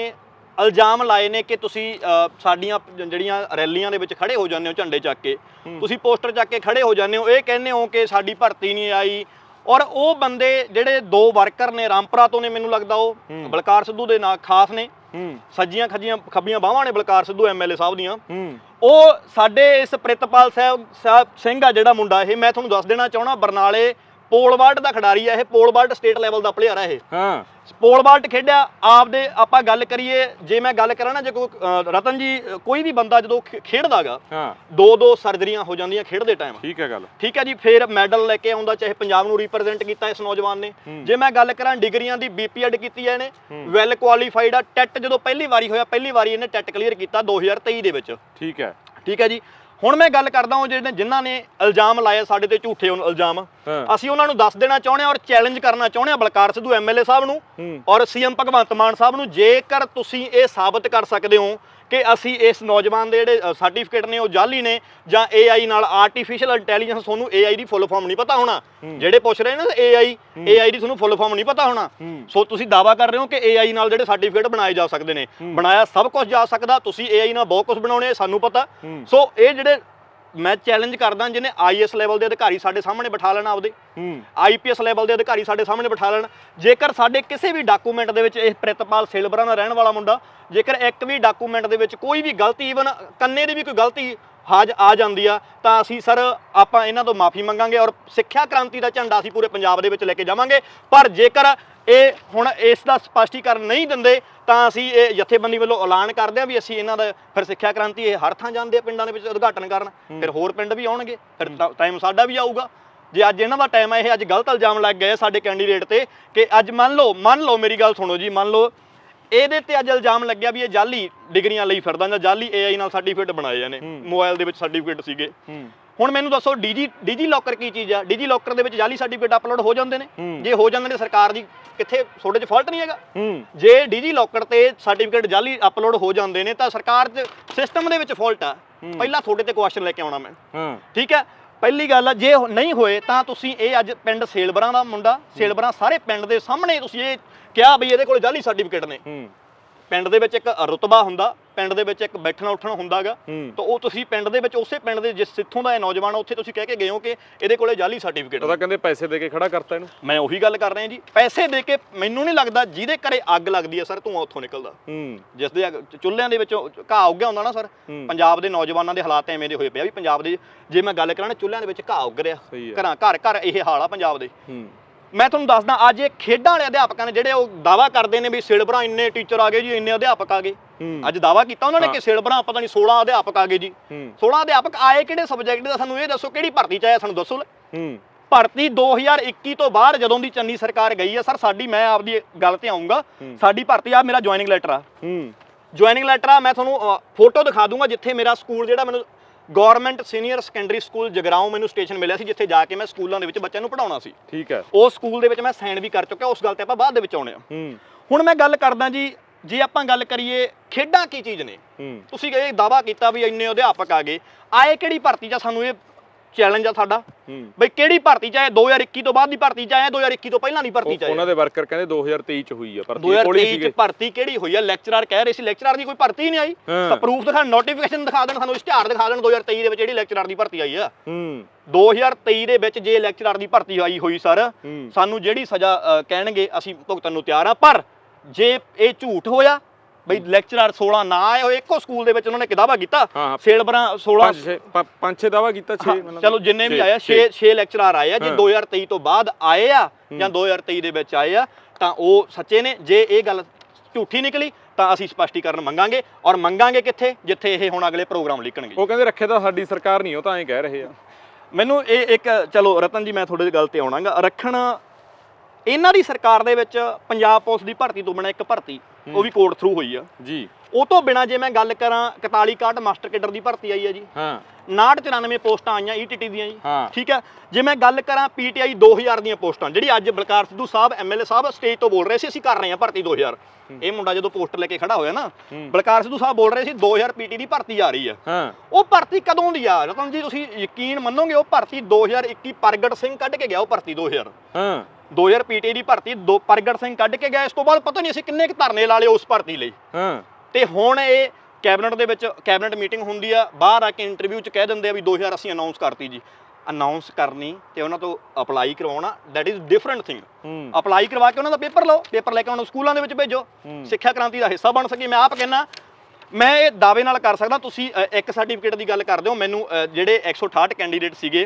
ਇਲਜ਼ਾਮ ਲਾਏ ਨੇ ਕਿ ਤੁਸੀਂ ਸਾਡੀਆਂ ਜਿਹੜੀਆਂ ਰੈਲੀਆਂ ਦੇ ਵਿੱਚ ਖੜੇ ਹੋ ਜਾਂਦੇ ਹੋ ਝੰਡੇ ਚੱਕ ਕੇ ਤੁਸੀਂ ਪੋਸਟਰ ਚੱਕ ਕੇ ਖੜੇ ਹੋ ਜਾਂਦੇ ਹੋ ਇਹ ਕਹਿੰਦੇ ਹੋ ਕਿ ਸਾਡੀ ਭਰਤੀ ਨਹੀਂ ਆਈ ਔਰ ਉਹ ਬੰਦੇ ਜਿਹੜੇ ਦੋ ਵਰਕਰ ਨੇ ਰਾਮਪੁਰਾ ਤੋਂ ਨੇ ਮੈਨੂੰ ਲੱਗਦਾ ਉਹ ਬਲਕਾਰ ਸਿੱਧੂ ਦੇ ਨਾਲ ਖਾਸ ਨੇ। ਸੱਜੀਆਂ ਖੱਜੀਆਂ ਖੱਬੀਆਂ ਬਾਹਾਂ ਨੇ ਬਲਕਾਰ ਸਿੱਧੂ ਐਮਐਲਏ ਸਾਹਿਬ ਦੀਆਂ। ਉਹ ਸਾਡੇ ਇਸ ਪ੍ਰਿਤਪਾਲ ਸਾਹਿਬ ਸਿੰਘ ਆ ਜਿਹੜਾ ਮੁੰਡਾ ਇਹ ਮੈਂ ਤੁਹਾਨੂੰ ਦੱਸ ਦੇਣਾ ਚਾਹਣਾ ਬਰਨਾਲੇ ਪੋਲਵਾਲਟ ਦਾ ਖਿਡਾਰੀ ਆ ਇਹ ਪੋਲਵਾਲਟ ਸਟੇਟ ਲੈਵਲ ਦਾ ਪਲੇਅਰ ਆ ਇਹ। ਹਾਂ। ਪੋਲਵਾਲਟ ਖੇਡਿਆ ਆਪਦੇ ਆਪਾਂ ਗੱਲ ਕਰੀਏ ਜੇ ਮੈਂ ਗੱਲ ਕਰਾਂ ਨਾ ਜੇ ਕੋਈ ਰਤਨ ਜੀ ਕੋਈ ਵੀ ਬੰਦਾ ਜਦੋਂ ਖੇਡਦਾਗਾ ਹਾਂ। ਦੋ ਦੋ ਸਰਜਰੀਆਂ ਹੋ ਜਾਂਦੀਆਂ ਖੇਡਦੇ ਟਾਈਮ ਠੀਕ ਹੈ ਗੱਲ। ਠੀਕ ਹੈ ਜੀ ਫਿਰ ਮੈਡਲ ਲੈ ਕੇ ਆਉਂਦਾ ਚਾਹੇ ਪੰਜਾਬ ਨੂੰ ਰਿਪਰੈਜ਼ੈਂਟ ਕੀਤਾ ਇਸ ਨੌਜਵਾਨ ਨੇ। ਜੇ ਮੈਂ ਗੱਲ ਕਰਾਂ ਡਿਗਰੀਆਂ ਦੀ ਬੀਪੀਐਡ ਕੀਤੀ ਹੈ ਇਹਨੇ ਵੈਲ ਕੁਆਲੀਫਾਈਡ ਆ ਟੈਟ ਜਦੋਂ ਪਹਿਲੀ ਵਾਰੀ ਹੋਇਆ ਪਹਿਲੀ ਵਾਰੀ ਇਹਨੇ ਟੈਟ ਕਲੀਅਰ ਕੀਤਾ 2023 ਦੇ ਵਿੱਚ। ਠੀਕ ਹੈ। ਠੀਕ ਹੈ ਜੀ ਹੁਣ ਮੈਂ ਗੱਲ ਕਰਦਾ ਹਾਂ ਜਿਹੜੇ ਜਿਨ੍ਹਾਂ ਨੇ ਇਲਜ਼ਾਮ ਲਾਏ ਸਾਡੇ ਤੇ ਝੂਠੇ ਇਲਜ਼ਾਮ। ਅਸੀਂ ਉਹਨਾਂ ਨੂੰ ਦੱਸ ਦੇਣਾ ਚਾਹੁੰਦੇ ਹਾਂ ਔਰ ਚੈਲੰਜ ਕਰਨਾ ਚਾਹੁੰਦੇ ਹਾਂ ਬਲਕਾਰ ਸਿੱਧੂ ਐਮਐਲਏ ਸਾਹਿਬ ਨੂੰ। ਔਰ ਸੀਐਮ ਭਗਵੰਤ ਮਾਨ ਸਾਹਿਬ ਨੂੰ ਜੇਕਰ ਤੁਸੀਂ ਇਹ ਸਾਬਤ ਕਰ ਸਕਦੇ ਹੋ ਕਿ ਅਸੀਂ ਇਸ ਨੌਜਵਾਨ ਦੇ ਜਿਹੜੇ ਸਰਟੀਫਿਕੇਟ ਨੇ ਉਹ ਜਾਲੀ ਨੇ ਜਾਂ AI ਨਾਲ ਆਰਟੀਫੀਸ਼ੀਅਲ ਇੰਟੈਲੀਜੈਂਸ ਤੁਹਾਨੂੰ AI ਦੀ ਫੁੱਲ ਫਾਰਮ ਨਹੀਂ ਪਤਾ ਹੋਣਾ। ਜਿਹੜੇ ਪੁੱਛ ਰਹੇ ਨੇ AI AI ਦੀ ਤੁਹਾਨੂੰ ਫੁੱਲ ਫਾਰਮ ਨਹੀਂ ਪਤਾ ਹੋਣਾ। ਸੋ ਤੁਸੀਂ ਦਾਵਾ ਕਰ ਰਹੇ ਹੋ ਕਿ AI ਨਾਲ ਜਿਹੜੇ ਸਰਟੀਫਿਕੇਟ ਬਣਾਏ ਜਾ ਸਕਦੇ ਨੇ। ਬਣਾਇਆ ਸਭ ਕੁਝ ਜਾ ਸਕਦਾ ਤੁਸੀਂ AI ਨਾਲ ਬਹੁਤ ਕੁਝ ਬਣਾਉਣੇ ਸਾਨੂੰ ਪਤਾ। ਸੋ ਇਹ ਜਿਹੜੇ ਮੈਂ ਚੈਲੰਜ ਕਰਦਾ ਜਿਹਨੇ ਆਈਐਸ ਲੈਵਲ ਦੇ ਅਧਿਕਾਰੀ ਸਾਡੇ ਸਾਹਮਣੇ ਬਿਠਾ ਲੈਣਾ ਆਪਦੇ। ਹੂੰ। ਆਈਪੀਐਸ ਲੈਵਲ ਦੇ ਅਧਿਕਾਰੀ ਸਾਡੇ ਸਾਹਮਣੇ ਬਿਠਾ ਲੈਣ। ਜੇਕਰ ਸਾਡੇ ਕਿਸੇ ਵੀ ਡਾਕੂਮੈਂਟ ਦੇ ਵਿੱਚ ਇਹ ਪ੍ਰਿਤਪਾਲ ਸਿਲਵਰਾਂ ਦਾ ਰਹਿਣ ਵਾਲਾ ਮੁੰਡਾ ਜੇਕਰ ਇੱਕ ਵੀ ਡਾਕੂਮੈਂਟ ਦੇ ਵਿੱਚ ਕੋਈ ਵੀ ਗਲਤੀ ਈਵਨ ਕੰਨੇ ਦੀ ਵੀ ਕੋਈ ਗਲਤੀ ਹਾਜ ਆ ਜਾਂਦੀ ਆ ਤਾਂ ਅਸੀਂ ਸਰ ਆਪਾਂ ਇਹਨਾਂ ਤੋਂ ਮਾਫੀ ਮੰਗਾਂਗੇ ਔਰ ਸਿੱਖਿਆ ਕ੍ਰਾਂਤੀ ਦਾ ਝੰਡਾ ਅਸੀਂ ਪੂਰੇ ਪੰਜਾਬ ਦੇ ਵਿੱਚ ਲੈ ਕੇ ਜਾਵਾਂਗੇ। ਪਰ ਜੇਕਰ ਇਹ ਹੁਣ ਇਸ ਦਾ ਸਪਸ਼ਟੀਕਰਨ ਨਹੀਂ ਦਿੰਦੇ ਤਾਂ ਅਸੀਂ ਇਹ ਜਥੇਬੰਦੀ ਵੱਲੋਂ ਐਲਾਨ ਕਰਦੇ ਹਾਂ ਵੀ ਅਸੀਂ ਇਹਨਾਂ ਦਾ ਫਿਰ ਸਿੱਖਿਆ ਕ੍ਰਾਂਤੀ ਇਹ ਹਰ ਥਾਂ ਜਾਂਦੇ ਆ ਪਿੰਡਾਂ ਦੇ ਵਿੱਚ ਉਦਘਾਟਨ ਕਰਨ। ਫਿਰ ਹੋਰ ਪਿੰਡ ਵੀ ਆਉਣਗੇ ਫਿਰ ਟਾਈਮ ਸਾਡਾ ਵੀ ਆਊਗਾ। ਜੇ ਅੱਜ ਇਹਨਾਂ ਦਾ ਟਾਈਮ ਹੈ ਇਹ ਅੱਜ ਗਲਤ ਇਲਜ਼ਾਮ ਲੱਗ ਗਏ ਸਾਡੇ ਕੈਂਡੀਡੇਟ ਤੇ ਕਿ ਅੱਜ ਮੰਨ ਲਓ ਮੰਨ ਲਓ ਮੇਰੀ ਗੱਲ ਸੁਣੋ ਜੀ ਮੰਨ ਲਓ ਇਹਦੇ ਤੇ ਅੱਜ ਇਲਜ਼ਾਮ ਲੱਗਿਆ ਵੀ ਇਹ ਜਾਲੀ ਡਿਗਰੀਆਂ ਲਈ ਫਿਰਦਾ ਜਾਂ ਜਾਲੀ AI ਨਾਲ ਸਰਟੀਫਿਕੇਟ ਬਣਾਏ ਜਾਨੇ ਮੋਬਾਈਲ ਦੇ ਵਿੱਚ ਸਰਟੀਫਿਕੇਟ ਸੀਗੇ। ਹੁਣ ਮੈਨੂੰ ਦੱਸੋ ਡੀਜੀ ਡੀਜੀ ਲੋਕਰ ਕੀ ਚੀਜ਼ ਆ? ਡੀਜੀ ਲੋਕਰ ਦੇ ਵਿੱਚ ਜਾਲੀ ਸਰਟੀਫਿਕੇਟ ਅਪਲੋਡ ਹੋ ਜਾਂਦੇ ਨੇ? ਜੇ ਹੋ ਜਾਂਦੇ ਨੇ ਸਰਕਾਰ ਦੀ ਕਿੱਥੇ ਤੁਹਾਡੇ 'ਚ ਫਾਲਟ ਨਹੀਂ ਹੈਗਾ? ਜੇ ਡੀਜੀ ਲੋਕਰ ਤੇ ਸਰਟੀਫਿਕੇਟ ਜਾਲੀ ਅਪਲੋਡ ਹੋ ਜਾਂਦੇ ਨੇ ਤਾਂ ਸਰਕਾਰ ਦੇ ਸਿਸਟਮ ਦੇ ਵਿੱਚ ਫਾਲਟ ਆ। ਪਹਿਲਾਂ ਤੁਹਾਡੇ ਤੇ ਕੁਐਸਚਨ ਲੈ ਕੇ ਆਉਣਾ ਮੈਂ। ਠੀਕ ਹੈ? ਪਹਿਲੀ ਗੱਲ ਆ ਜੇ ਨਹੀਂ ਹੋਏ ਤਾਂ ਤੁਸੀਂ ਇਹ ਅੱਜ ਪਿੰਡ ਸੇਲਬਰਾਂ ਦਾ ਮੁੰਡਾ ਸੇਲਬਰਾਂ ਸਾਰੇ ਪਿੰਡ ਦੇ ਸਾਹਮਣੇ ਤੁਸੀਂ ਇਹ ਕਿਹਾ ਵੀ ਇਹਦੇ ਕੋਲ ਜਾਲੀ ਸਰਟੀਫਿਕੇਟ ਨੇ। ਪਿੰਡ ਦੇ ਵਿੱਚ ਇੱਕ ਰੁਤਬਾ ਹੁੰਦਾ ਪਿੰਡ ਦੇ ਵਿੱਚ ਇੱਕ ਬੈਠਣਾ ਉੱਠਣਾ ਹੁੰਦਾਗਾ। ਤਾਂ ਉਹ ਤੁਸੀਂ ਪਿੰਡ ਦੇ ਵਿੱਚ ਉਸੇ ਪਿੰਡ ਦੇ ਜਿਸ ਸਿੱਥੋਂ ਦਾ ਇਹ ਨੌਜਵਾਨ ਉੱਥੇ ਤੁਸੀਂ ਕਹਿ ਕੇ ਗਏ ਹੋ ਕਿ ਇਹਦੇ ਕੋਲੇ ਜਾਲੀ ਸਰਟੀਫਿਕੇਟ ਉਹਦਾ ਕਹਿੰਦੇ ਪੈਸੇ ਦੇ ਕੇ ਖੜਾ ਕਰਤਾ ਇਹਨੂੰ। ਮੈਂ ਉਹੀ ਗੱਲ ਕਰ ਰਿਹਾ ਜੀ ਪੈਸੇ ਦੇ ਕੇ ਮੈਨੂੰ ਨਹੀਂ ਲੱਗਦਾ ਜਿਹਦੇ ਘਰੇ ਅੱਗ ਲੱਗਦੀ ਹੈ ਸਰ ਧੂੰਆਂ ਉੱਥੋਂ ਨਿਕਲਦਾ। ਹੂੰ। ਜਿਸ ਦੇ ਚੁੱਲ੍ਹਿਆਂ ਦੇ ਵਿੱਚੋਂ ਘਾਹ ਉੱਗਿਆ ਹੁੰਦਾ ਨਾ ਸਰ। ਪੰਜਾਬ ਦੇ ਨੌਜਵਾਨਾਂ ਦੇ ਹਾਲਾਤ ਐਵੇਂ ਦੇ ਹੋਏ ਪਿਆ ਵੀ ਪੰਜਾਬ ਦੇ ਜੇ ਮੈਂ ਗੱਲ ਕਰਾਂ ਨਾ ਚੁੱਲ੍ਹਿਆਂ ਦੇ ਵਿੱਚ ਘਾਹ ਉੱਗ ਰਿਹਾ। ਘਰਾਂ ਘਰ ਘਰ ਇਹ ਹਾਲ ਆ ਪੰਜਾਬ ਦੇ। ਹੂੰ। ਮੈਂ ਤੁਹਾਨੂੰ ਦੱਸਦਾ ਅੱਜ ਇਹ ਖੇਡਾਂ ਵਾਲੇ ਅਧਿਆਪਕਾਂ ਨੇ ਜਿਹੜੇ ਉਹ ਦਾਵਾ ਕਰਦੇ ਨੇ ਵੀ ਸਿਲਬਰਾ ਇੰਨੇ ਟੀਚਰ ਆ ਗਏ ਜੀ ਇੰਨੇ ਅਧਿਆਪਕ ਆ ਗਏ। ਅੱਜ ਦਾਵਾ ਕੀਤਾ ਉਹਨਾਂ ਨੇ। ਕਿ ਸਿਲਬਰਾ ਪਤਾ ਨਹੀਂ 16 ਅਧਿਆਪਕ ਆ ਗਏ ਜੀ। ਹੂੰ। 16 ਅਧਿਆਪਕ ਆਏ ਕਿਹੜੇ ਸਬਜੈਕਟ ਦਾ ਸਾਨੂੰ ਇਹ ਦੱਸੋ ਕਿਹੜੀ ਭਰਤੀ ਚ ਆਇਆ ਸਾਨੂੰ ਦੱਸੋ ਲੈ। ਹੂੰ। ਭਰਤੀ 2021 ਤੋਂ ਬਾਅਦ ਜਦੋਂ ਦੀ ਚੰਨੀ ਸਰਕਾਰ ਗਈ ਆ ਸਰ ਸਾਡੀ ਮੈਂ ਆਪਦੀ ਗੱਲ ਤੇ ਆਉਂਗਾ ਸਾਡੀ ਭਰਤੀ ਆ ਮੇਰਾ ਜੁਆਇਨਿੰਗ ਲੈਟਰ ਆ। ਹੂੰ। ਜੁਆਇਨਿੰਗ ਲੈਟਰ ਆ ਮੈਂ ਤੁਹਾਨੂੰ ਫੋਟੋ ਦਿਖਾ ਦੂੰਗਾ ਜਿੱਥੇ ਮੇਰਾ ਸਕੂਲ ਜਿਹੜਾ ਮੈਨੂੰ government senior secondary school Jagraon ਮੈਨੂੰ ਸਟੇਸ਼ਨ ਮਿਲਿਆ ਸੀ ਜਿੱਥੇ ਜਾ ਕੇ ਮੈਂ ਸਕੂਲਾਂ ਦੇ ਵਿੱਚ ਬੱਚਿਆਂ ਨੂੰ ਪੜਾਉਣਾ ਸੀ। ਠੀਕ ਹੈ। ਉਸ ਸਕੂਲ ਦੇ ਵਿੱਚ ਮੈਂ ਸਾਈਨ ਵੀ ਕਰ ਚੁੱਕਿਆ ਉਸ ਗੱਲ ਤੇ ਆਪਾਂ ਬਾਅਦ ਦੇ ਵਿੱਚ ਆਉਣੇ ਆ। ਹੂੰ। ਹੁਣ ਮੈਂ ਗੱਲ ਕਰਦਾ ਜੀ ਜੇ ਆਪਾਂ ਗੱਲ ਕਰੀਏ ਖੇਡਾਂ ਕੀ ਚੀਜ਼ ਨੇ? ਤੁਸੀਂ ਇਹ ਦਾਵਾ ਕੀਤਾ ਵੀ ਇੰਨੇ ਅਧਿਆਪਕ ਆ ਗਏ। ਆਏ ਕਿਹੜੀ ਭਰਤੀ ਚ ਸਾਨੂੰ ਇਹ ਚੈਲੰਜ ਆ ਸਾਡਾ। ਬਈ ਕਿਹੜੀ ਭਰਤੀ ਚ ਆਏ 2021 ਤੋਂ ਬਾਅਦ ਦੀ ਭਰਤੀ ਚ ਆਏ 2021 ਤੋਂ ਪਹਿਲਾਂ ਦੀ ਭਰਤੀ ਚ ਉਹ- ਆਏ ਉਹਨਾਂ ਦੇ ਵਰਕਰ ਕਹਿੰਦੇ 2023 ਚ ਹੋਈ ਆ ਪਰ ਕੋਲ ਹੀ 2023 ਸੀਗੇ ਚ ਭਰਤੀ ਕਿਹੜੀ ਹੋਈ ਆ? ਲੈਕਚਰਰ ਕਹਿ ਰਹੇ ਸੀ ਲੈਕਚਰਰ ਦੀ ਕੋਈ ਭਰਤੀ ਨਹੀਂ ਆਈ। ਹਾਂ। ਤਾਂ ਪ੍ਰੂਫ ਦਿਖਾਣ ਨੋਟੀਫਿਕੇਸ਼ਨ ਦਿਖਾ ਦੇਣ ਸਾਨੂੰ ਇਸ਼ਤਿਹਾਰ ਦਿਖਾ ਦੇਣ 2023 ਦੇ ਵਿੱਚ ਜਿਹੜੀ ਲੈਕਚਰਰ ਦੀ ਭਰਤੀ ਆਈ ਆ। ਹੂੰ। 2023 ਦੇ ਵਿੱਚ ਜੇ ਲੈਕਚਰਰ ਦੀ ਭਰਤੀ ਆਈ ਹੋਈ ਸਰ। ਸਾਨੂੰ ਜਿਹੜੀ ਸਜ਼ਾ ਕਹਿਣਗੇ ਅਸੀਂ ਭੁਗਤਣ ਨੂੰ ਤਿਆਰ ਆ ਪਰ ਜੇ ਇਹ ਝੂਠ ਹੋਇਆ ਬਈ ਲੈਕਚਰਰ 16 ਨਾ ਆਏ ਹੋਏ ਇੱਕੋ ਸਕੂਲ ਦੇ ਵਿੱਚ ਉਹਨਾਂ ਨੇ ਕਿਦਾਵਾ ਕੀਤਾ। ਸੇਲਬਰਾਂ 16 ਪੰਜ ਛੇ ਦਾਵਾ ਕੀਤਾ 6 ਹਾਂ, ਚਲੋ ਜਿੰਨੇ ਵੀ ਆਏ 6 6 ਲੈਕਚਰਰ ਆਏ ਆ ਜੇ ਹਾਂ। 2023 ਤੋਂ ਬਾਅਦ ਆਏ ਆ ਜਾਂ 2023 ਦੇ ਵਿੱਚ ਆਏ ਆ ਤਾਂ ਉਹ ਸੱਚੇ ਨੇ ਜੇ ਇਹ ਗੱਲ ਝੂਠੀ ਨਿਕਲੀ ਤਾਂ ਅਸੀਂ ਸਪਸ਼ਟੀਕਰਨ ਮੰਗਾਂਗੇ ਔਰ ਮੰਗਾਂਗੇ ਕਿੱਥੇ? ਜਿੱਥੇ ਇਹ ਹੁਣ ਅਗਲੇ ਪ੍ਰੋਗਰਾਮ ਲਿਖਣਗੇ। ਉਹ ਕਹਿੰਦੇ ਰੱਖੇ ਤਾਂ ਸਾਡੀ ਸਰਕਾਰ ਨਹੀਂ ਉਹ ਤਾਂ ਐਂ ਕਹਿ ਰਹੇ ਆ। ਮੈਨੂੰ ਇਹ ਇੱਕ ਚਲੋ ਰਤਨ ਜੀ ਮੈਂ ਤੁਹਾਡੇ ਗੱਲ ਤੇ ਆਉਣਾਗਾ ਰੱਖਣ ਇਹਨਾਂ ਦੀ ਸਰਕਾਰ ਦੇ ਵਿੱਚ ਪੰਜਾਬ ਪੁਲਿਸ ਦੀ ਭਰਤੀ ਤੋਂ ਬਿਨਾਂ ਇੱਕ ਭਰਤੀ ਉਹ ਵੀ ਕੋਰਟ ਥਰੂ ਹੋਈ ਆ। ਜੀ। ਉਹ ਤੋਂ ਬਿਨਾਂ ਜੇ ਮੈਂ ਗੱਲ ਕਰਾਂ 41 ਕਾਟ ਮਾਸਟਰ ਕੇਡਰ ਦੀ ਭਰਤੀ ਆਈ ਹੈ ਜੀ। ਹਾਂ। 59 94 ਪੋਸਟਾਂ ਆਈਆਂ ਈਟੀਟੀ ਦੀਆਂ ਜੀ। ਠੀਕ ਹੈ ਜੇ ਮੈਂ ਗੱਲ ਕਰਾਂ ਪੀਟੀਆਈ 2000 ਦੀਆਂ ਪੋਸਟਾਂ ਜਿਹੜੀ ਅੱਜ ਬਲਕਾਰ ਸਿੱਧੂ ਸਾਹਿਬ ਐਮਐਲਏ ਸਾਹਿਬ ਸਟੇਜ ਤੋਂ ਬੋਲ ਰਹੇ ਸੀ ਅਸੀਂ ਕਰ ਰਹੇ ਹਾਂ ਭਰਤੀ 2000 ਇਹ ਮੁੰਡਾ ਜਦੋਂ ਪੋਸਟਰ ਲੈ ਕੇ ਖੜਾ ਹੋਇਆ ਨਾ ਬਲਕਾਰ ਸਿੱਧੂ ਸਾਹਿਬ ਬੋਲ ਰਹੇ ਸੀ 2000 ਪੀਟੀ ਦੀ ਭਰਤੀ ਆ ਰਹੀ ਆ। ਹਾਂ। ਉਹ ਭਰਤੀ ਕਦੋਂ ਦੀ ਆ? ਰਤਨ ਜੀ ਤੁਸੀਂ ਯਕੀਨ ਮੰਨੋਗੇ ਉਹ ਭਰਤੀ 2021 ਪ੍ਰਗਟ ਸਿੰਘ ਕੱਢ ਕੇ ਗਿਆ ਉਹ ਭਰਤੀ 2000 ਹਾਂ। 2000 ਪੀਟੀ ਦੀ ਭਰਤੀ ਦੋ ਪ੍ਰਗਟ ਸਿੰਘ ਕੱਢ ਕੇ ਗਿਆ ਇਸ ਤੋਂ ਬਾਅਦ ਪਤਾ ਨਹੀਂ ਅਸੀਂ ਕਿੰਨੇ ਕੁ ਧਰਨੇ ਲਾ ਲਏ ਉਸ ਭਰਤੀ ਲਈ। ਹਾਂ। ਤੇ ਹੁਣ ਇਹ ਕੈਬਨਿਟ ਦੇ ਵਿੱਚ ਕੈਬਨਿਟ ਮੀਟਿੰਗ ਹੁੰਦੀ ਆ ਬਾਹਰ ਆ ਕੇ ਇੰਟਰਵਿਊ 'ਚ ਕਹਿ ਦਿੰਦੇ ਆ ਵੀ 2000 ਅਸੀਂ ਅਨਾਉਂਸ ਕਰਤੀ ਜੀ। ਅਨਾਉਂਸ ਕਰਨੀ ਤੇ ਉਹਨਾਂ ਤੋਂ ਅਪਲਾਈ ਕਰਵਾਉਣਾ that is different thing apply ਕਰਵਾ ਕੇ ਉਹਨਾਂ ਦਾ ਪੇਪਰ ਲਓ ਪੇਪਰ ਲੈ ਕੇ ਉਹਨਾਂ ਨੂੰ ਸਕੂਲਾਂ ਦੇ ਵਿੱਚ ਭੇਜੋ। ਸਿੱਖਿਆ ਕ੍ਰਾਂਤੀ ਦਾ ਹਿੱਸਾ ਬਣ ਸਕੇ ਮੈਂ ਆਪ ਕਹਿੰਨਾ ਮੈਂ ਇਹ ਦਾਅਵੇ ਨਾਲ ਕਰ ਸਕਦਾ ਤੁਸੀਂ ਇੱਕ ਸਰਟੀਫਿਕੇਟ ਦੀ ਗੱਲ ਕਰਦੇ ਹੋ ਮੈਨੂੰ ਜਿਹੜੇ 168 ਕੈਂਡੀਡੇਟ ਸੀਗੇ